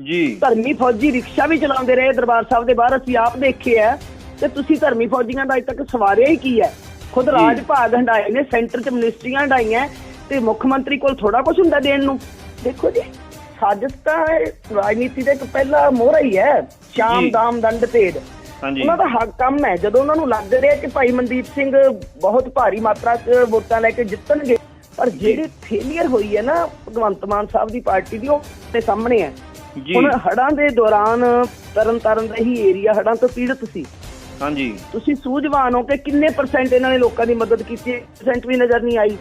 ਜੀ। ਧਰਮੀ ਫੌਜੀ ਰਿਕਸ਼ਾ ਵੀ ਚਲਾਉਂਦੇ ਰਹੇ ਦਰਬਾਰ ਸਾਹਿਬ ਦੇ ਬਾਹਰ ਅਸੀਂ ਆਪ ਦੇਖੇ ਆ ਤੇ ਤੁਸੀਂ ਧਰਮੀ ਫੌਜੀਆਂ ਦਾ ਅਜੇ ਤੱਕ ਸਵਾਰਿਆ ਹੀ ਕੀ ਹੈ? ਖੁਦ ਰਾਜ ਭਾਗ ਹੰਡਾਏ ਨੇ ਸੈਂਟਰ 'ਚ ਮਿਨਿਸਟਰੀਆਂ ਹੰਡਾਈਆਂ ਤੇ ਮੁੱਖ ਮੰਤਰੀ ਕੋਲ ਥੋੜਾ ਕੁਝ ਹੁੰਦਾ ਦੇਣ ਨੂੰ। ਦੇਖੋ ਜੀ ਸਾਜ਼ਿਸ਼ ਤਾਂ ਰਾਜਨੀਤੀ ਦਾ ਇੱਕ ਪਹਿਲਾ ਮੋਹਰਾ ਹੀ ਹੈ। ਸ਼ਾਮ ਦਾਮ ਦੰਡ ਭੇਦ। ਹਾਂਜੀ। ਉਹਨਾਂ ਦਾ ਹੱਕ ਕੰਮ ਹੈ। ਜਦੋਂ ਉਹਨਾਂ ਨੂੰ ਲੱਗ ਰਿਹਾ ਕਿ ਭਾਈ ਮਨਦੀਪ ਸਿੰਘ ਬਹੁਤ ਭਾਰੀ ਮਾਤਰਾ 'ਚ ਵੋਟਾਂ ਲੈ ਕੇ ਜਿੱਤਣਗੇ ਪਰ ਜਿਹੜੀ ਫੇਲਿਅਰ ਹੋਈ ਹੈ ਨਾ ਭਗਵੰਤ ਮਾਨ ਸਾਹਿਬ ਦੀ ਪਾਰਟੀ ਦੀ ਉਹ ਤੇ ਸਾਹਮਣੇ ਹੈ। ਹੁਣ ਹੜਾਂ ਦੇ ਦੌਰਾਨ ਤਰਨ ਤਾਰਨ ਦਾ ਹੀ ਏਰੀਆ ਹੜਾਂ ਤੋਂ ਪੀੜਤ ਸੀ। ਹਾਂਜੀ। ਤੁਸੀਂ ਸੂਝਵਾਨ ਹੋ ਕਿ ਕਿੰਨੇ ਪਰਸੈਂਟ ਇਹਨਾਂ ਨੇ ਲੋਕਾਂ ਦੀ ਮਦਦ ਕੀਤੀ ਪਰਸੈਂਟ ਵੀ ਨਜ਼ਰ ਨਹੀਂ ਆਈ।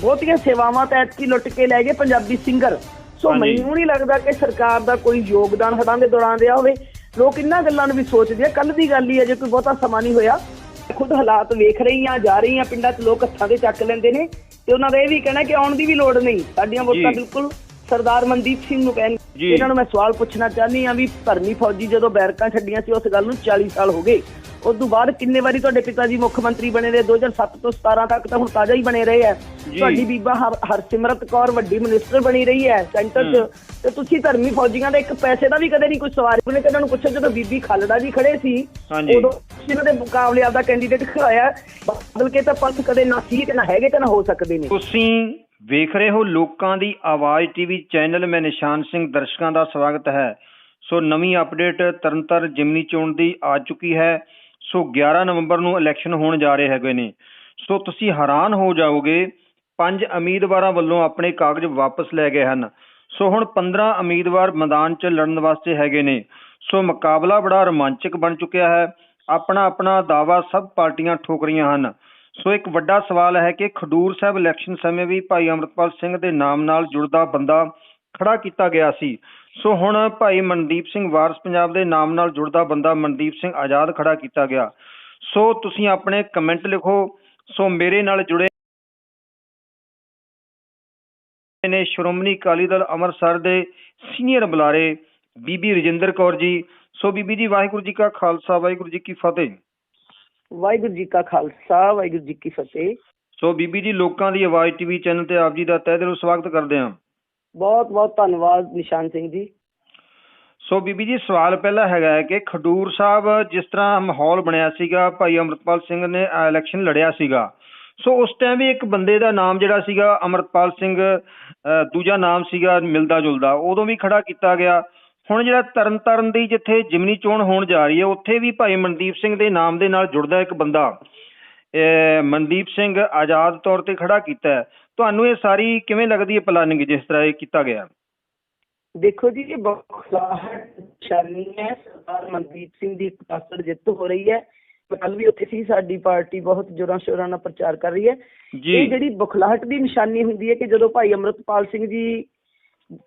ਬਹੁਤੀਆਂ ਸੇਵਾਵਾਂ ਤਾਂ ਐਤਕੀ ਲੁੱਟ ਕੇ ਲੈ ਗਏ ਪੰਜਾਬੀ ਸਿੰਗਰ ਸੋ। ਮੈਨੂੰ ਨਹੀਂ ਲੱਗਦਾ ਕਿ ਸਰਕਾਰ ਦਾ ਕੋਈ ਯੋਗਦਾਨ ਹੜਾਂ ਦੇ ਦੌਰਾਨ ਰਿਹਾ ਹੋਵੇ। ਲੋਕ ਇਹਨਾਂ ਗੱਲਾਂ ਨੂੰ ਵੀ ਸੋਚਦੇ ਆ। ਕੱਲ ਦੀ ਗੱਲ ਹੀ ਹੈ ਜੇ ਕੋਈ ਬਹੁਤਾ ਸਮਾਂ ਨਹੀਂ ਹੋਇਆ ਖੁਦ ਹਾਲਾਤ ਵੇਖ ਰਹੀ ਆ ਜਾ ਰਹੀ ਆ ਪਿੰਡਾਂ 'ਚ ਲੋਕ ਹੱਥਾਂ ਤੇ ਚੱਕ ਲੈਂਦੇ ਨੇ। ਤੇ ਉਹਨਾਂ ਦਾ ਇਹ ਵੀ ਕਹਿਣਾ ਕਿ ਆਉਣ ਦੀ ਵੀ ਲੋੜ ਨਹੀਂ। ਸਾਡੀਆਂ ਵੋਟਾਂ। ਬਿਲਕੁਲ ਸਰਦਾਰ ਮਨਦੀਪ ਸਿੰਘ ਨੂੰ ਕਹਿਣ। ਇਹਨਾਂ ਨੂੰ ਮੈਂ ਸਵਾਲ ਪੁੱਛਣਾ ਚਾਹੁੰਦੀ ਆ ਵੀ ਧਰਮੀ ਫੌਜੀ ਜਦੋਂ ਬੈਰਕਾਂ ਛੱਡੀਆਂ ਸੀ ਉਸ ਗੱਲ ਨੂੰ 40 ਸਾਲ ਹੋ ਗਏ। ਉਸ ਤੋਂ ਬਾਅਦ ਕਿੰਨੇ ਵਾਰੀ ਤੁਹਾਡੇ ਪਿਤਾ ਜੀ ਮੁੱਖ ਮੰਤਰੀ ਬਣੇ ਰਹੇ? 2007 ਤੋਂ 17 ਤੱਕ ਤਾਂ ਹੁਣ ਤਾਜ਼ਾ ਹੀ ਬਣੇ ਰਹੇ ਆ। ਤੁਹਾਡੀ ਬੀਬਾ ਹਰ- ਹਰਸਿਮਰਤ ਕੌਰ ਵੱਡੀ ਮਿਨਿਸਟਰ ਬਣੀ ਰਹੀ ਹੈ ਸੈਂਟਰ 'ਚ। ਤੇ ਤੁਸੀਂ ਧਰਮੀ ਫੌਜੀਆਂ ਦਾ ਇੱਕ ਪੈਸੇ ਦਾ ਵੀ ਕਦੇ ਨਹੀਂ ਕੁਝ ਸਵਾਰ ਉਹਨੇ ਇਹਨਾਂ ਨੂੰ ਪੁੱਛਿਆ ਜਦੋਂ ਬੀਬੀ ਖਾਲੜਾ ਜੀ ਖੜੇ ਸੀ। ਉਦੋਂ ਇਹਨਾਂ ਦੇ ਮੁਕਾਬਲੇ ਆਪਦਾ ਕੈਂਡੀਡੇਟ ਖੜਾਇਆ। ਬਦਲ ਕੇ ਤਾਂ ਪੰਥ ਕਦੇ ਨਾ ਸੀ ਤੇ ਨਾ ਹੈਗੇ ਤੇ ਨਾ ਹੋ ਸਕਦੇ ਨੇ। ਤੁਸੀਂ ਵੇਖ ਰਹੇ ਹੋ ਲੋਕਾਂ ਦੀ ਆਵਾਜ਼ ਟੀਵੀ ਚੈਨਲ ਮੈਂ ਨਿਸ਼ਾਨ ਸਿੰਘ, ਦਰਸ਼ਕਾਂ ਦਾ ਸਵਾਗਤ ਹੈ। ਸੋ ਨਵੀਂ ਅਪਡੇਟ ਤਰਨਤਰ ਜਿਮਨੀ ਚੋਣ ਦੀ ਆ ਚੁੱਕੀ ਹੈ। ਸੋ 11 ਨਵੰਬਰ ਨੂੰ ਇਲੈਕਸ਼ਨ ਹੋਣ ਜਾ ਰਹੇ ਹੈਗੇ ਨੇ। ਸੋ ਤੁਸੀਂ ਹੈਰਾਨ ਹੋ ਜਾਓਗੇ, ਪੰਜ ਉਮੀਦਵਾਰਾਂ ਵੱਲੋਂ ਆਪਣੇ ਕਾਗਜ਼ ਵਾਪਸ ਲੈ ਗਏ ਹਨ। ਸੋ ਹੁਣ 15 ਉਮੀਦਵਾਰ ਮੈਦਾਨ 'ਚ ਲੜਨ ਵਾਸਤੇ ਹੈਗੇ ਨੇ। ਸੋ ਮੁਕਾਬਲਾ ਬੜਾ ਰੋਮਾਂਚਕ ਬਣ ਚੁੱਕਿਆ ਹੈ। ਆਪਣਾ ਆਪਣਾ ਦਾਵਾ ਸਭ ਪਾਰਟੀਆਂ ਠੋਕ ਰਹੀਆਂ ਹਨ। ਸੋ ਇੱਕ ਵੱਡਾ ਸਵਾਲ ਹੈ ਕਿ ਖਡੂਰ ਸਾਹਿਬ ਇਲੈਕਸ਼ਨ ਸਮੇਂ ਵੀ ਭਾਈ ਅਮਰਪਾਲ ਸਿੰਘ ਦੇ ਨਾਮ ਨਾਲ ਜੁੜਦਾ ਬੰਦਾ ਖੜਾ ਕੀਤਾ ਗਿਆ ਸੀ। ਸੋ ਹੁਣ ਭਾਈ ਮਨਦੀਪ ਸਿੰਘ ਵਾਰਸ ਪੰਜਾਬ ਦੇ ਨਾਮ ਨਾਲ ਜੁੜਦਾ ਬੰਦਾ ਮਨਦੀਪ ਸਿੰਘ ਆਜ਼ਾਦ ਖੜਾ ਕੀਤਾ ਗਿਆ। ਸੋ ਤੁਸੀਂ ਆਪਣੇ ਕਮੈਂਟ ਲਿਖੋ। ਸੋ ਮੇਰੇ ਨਾਲ ਜੁੜੇ ਨੇ ਸ਼੍ਰੋਮਣੀ ਅਕਾਲੀ ਦਲ ਅੰਮ੍ਰਿਤਸਰ ਦੇ ਸੀਨੀਅਰ ਬੁਲਾਰੇ ਬੀਬੀ ਰਜਿੰਦਰ ਕੌਰ ਜੀ। ਸੋ ਬੀਬੀ ਜੀ ਵਾਹਿਗੁਰੂ ਜੀ ਕਾ ਖਾਲਸਾ, ਵਾਹਿਗੁਰੂ ਜੀ ਕੀ ਫਤਿਹ। ਵਾਹਿਗੁਰੂ ਜੀ ਕਾ ਖਾਲਸਾ ਵਾਹਿਗੁਰੂ ਜੀ ਕੀ ਫਤਿਹ। ਸੋ ਬੀਬੀ ਜੀ ਲੋਕਾਂ ਦੀ ਆਵਾਜ਼ ਟੀਵੀ ਚੈਨਲ ਤੇ ਆਪ ਜੀ ਦਾ ਤਹਿ ਦਿਲੋਂ ਸਵਾਗਤ ਕਰਦੇ ਹਾਂ। ਬਹੁਤ ਬਹੁਤ ਧੰਨਵਾਦ ਨਿਸ਼ਾਨ ਸਿੰਘ ਜੀ। ਸੋ ਬੀਬੀ ਜੀ ਸਵਾਲ ਪਹਿਲਾ ਹੈਗਾ ਹੈ ਕਿ ਖਡੂਰ ਸਾਹਿਬ ਜਿਸ ਤਰ੍ਹਾਂ ਮਾਹੌਲ ਬਣਿਆ ਸੀਗਾ ਭਾਈ ਅਮਰਤਪਾਲ ਸਿੰਘ ਨੇ ਇਲੈਕਸ਼ਨ ਲੜਿਆ ਸੀਗਾ। ਸੋ ਉਸ ਟਾਈਮ ਵੀ ਇੱਕ ਬੰਦੇ ਦਾ ਨਾਮ ਜਿਹੜਾ ਸੀਗਾ ਅਮਰਤਪਾਲ ਸਿੰਘ ਦੂਜਾ ਨਾਮ ਸੀਗਾ ਮਿਲਦਾ ਜੁਲਦਾ ਉਦੋਂ ਵੀ ਖੜਾ ਕੀਤਾ ਗਿਆ। ਹੁਣ ਜਿਹੜਾ ਤਰਨਤਾਰਨ ਦੀ ਜਿੱਥੇ ਜਿਮਨੀ ਚੋਣ ਹੋਣ ਜਾ ਰਹੀ ਹੈ ਉੱਥੇ ਵੀ ਭਾਈ ਮਨਦੀਪ ਸਿੰਘ ਦੇ ਨਾਮ ਦੇ ਨਾਲ ਜੁੜਦਾ ਇੱਕ ਬੰਦਾ ਮਨਦੀਪ ਸਿੰਘ ਆਜ਼ਾਦ ਤੌਰ ਤੇ ਖੜਾ ਕੀਤਾ ਹੈ। ਤੁਹਾਨੂੰ ਇਹ ਸਾਰੀ ਕਿਵੇਂ ਲੱਗਦੀ ਹੈ ਪਲਾਨਿੰਗ ਜਿਸ ਤਰ੍ਹਾਂ ਇਹ ਕੀਤਾ ਗਿਆ? ਦੇਖੋ ਜੀ ਇਹ ਬਖਲਾਹਟ ਨਿਸ਼ਾਨੀ ਹੈ ਸਰਦਾਰ ਮਨਦੀਪ ਸਿੰਘ ਦੀ ਪਾਸੜ ਜਿੱਤ ਹੋ ਰਹੀ ਹੈ। ਕੱਲ ਵੀ ਉੱਥੇ ਸੀ ਸਾਡੀ ਪਾਰਟੀ ਬਹੁਤ ਜ਼ੋਰਾਂ ਸ਼ੋਰਾਂ ਨਾਲ ਪ੍ਰਚਾਰ ਕਰ ਰਹੀ ਹੈ। ਇਹ ਜਿਹੜੀ ਬਖਲਾਹਟ ਦੀ ਨਿਸ਼ਾਨੀ ਹੁੰਦੀ ਹੈ ਕਿ ਜਦੋਂ ਭਾਈ ਅਮਰਤਪਾਲ ਸਿੰਘ ਜੀ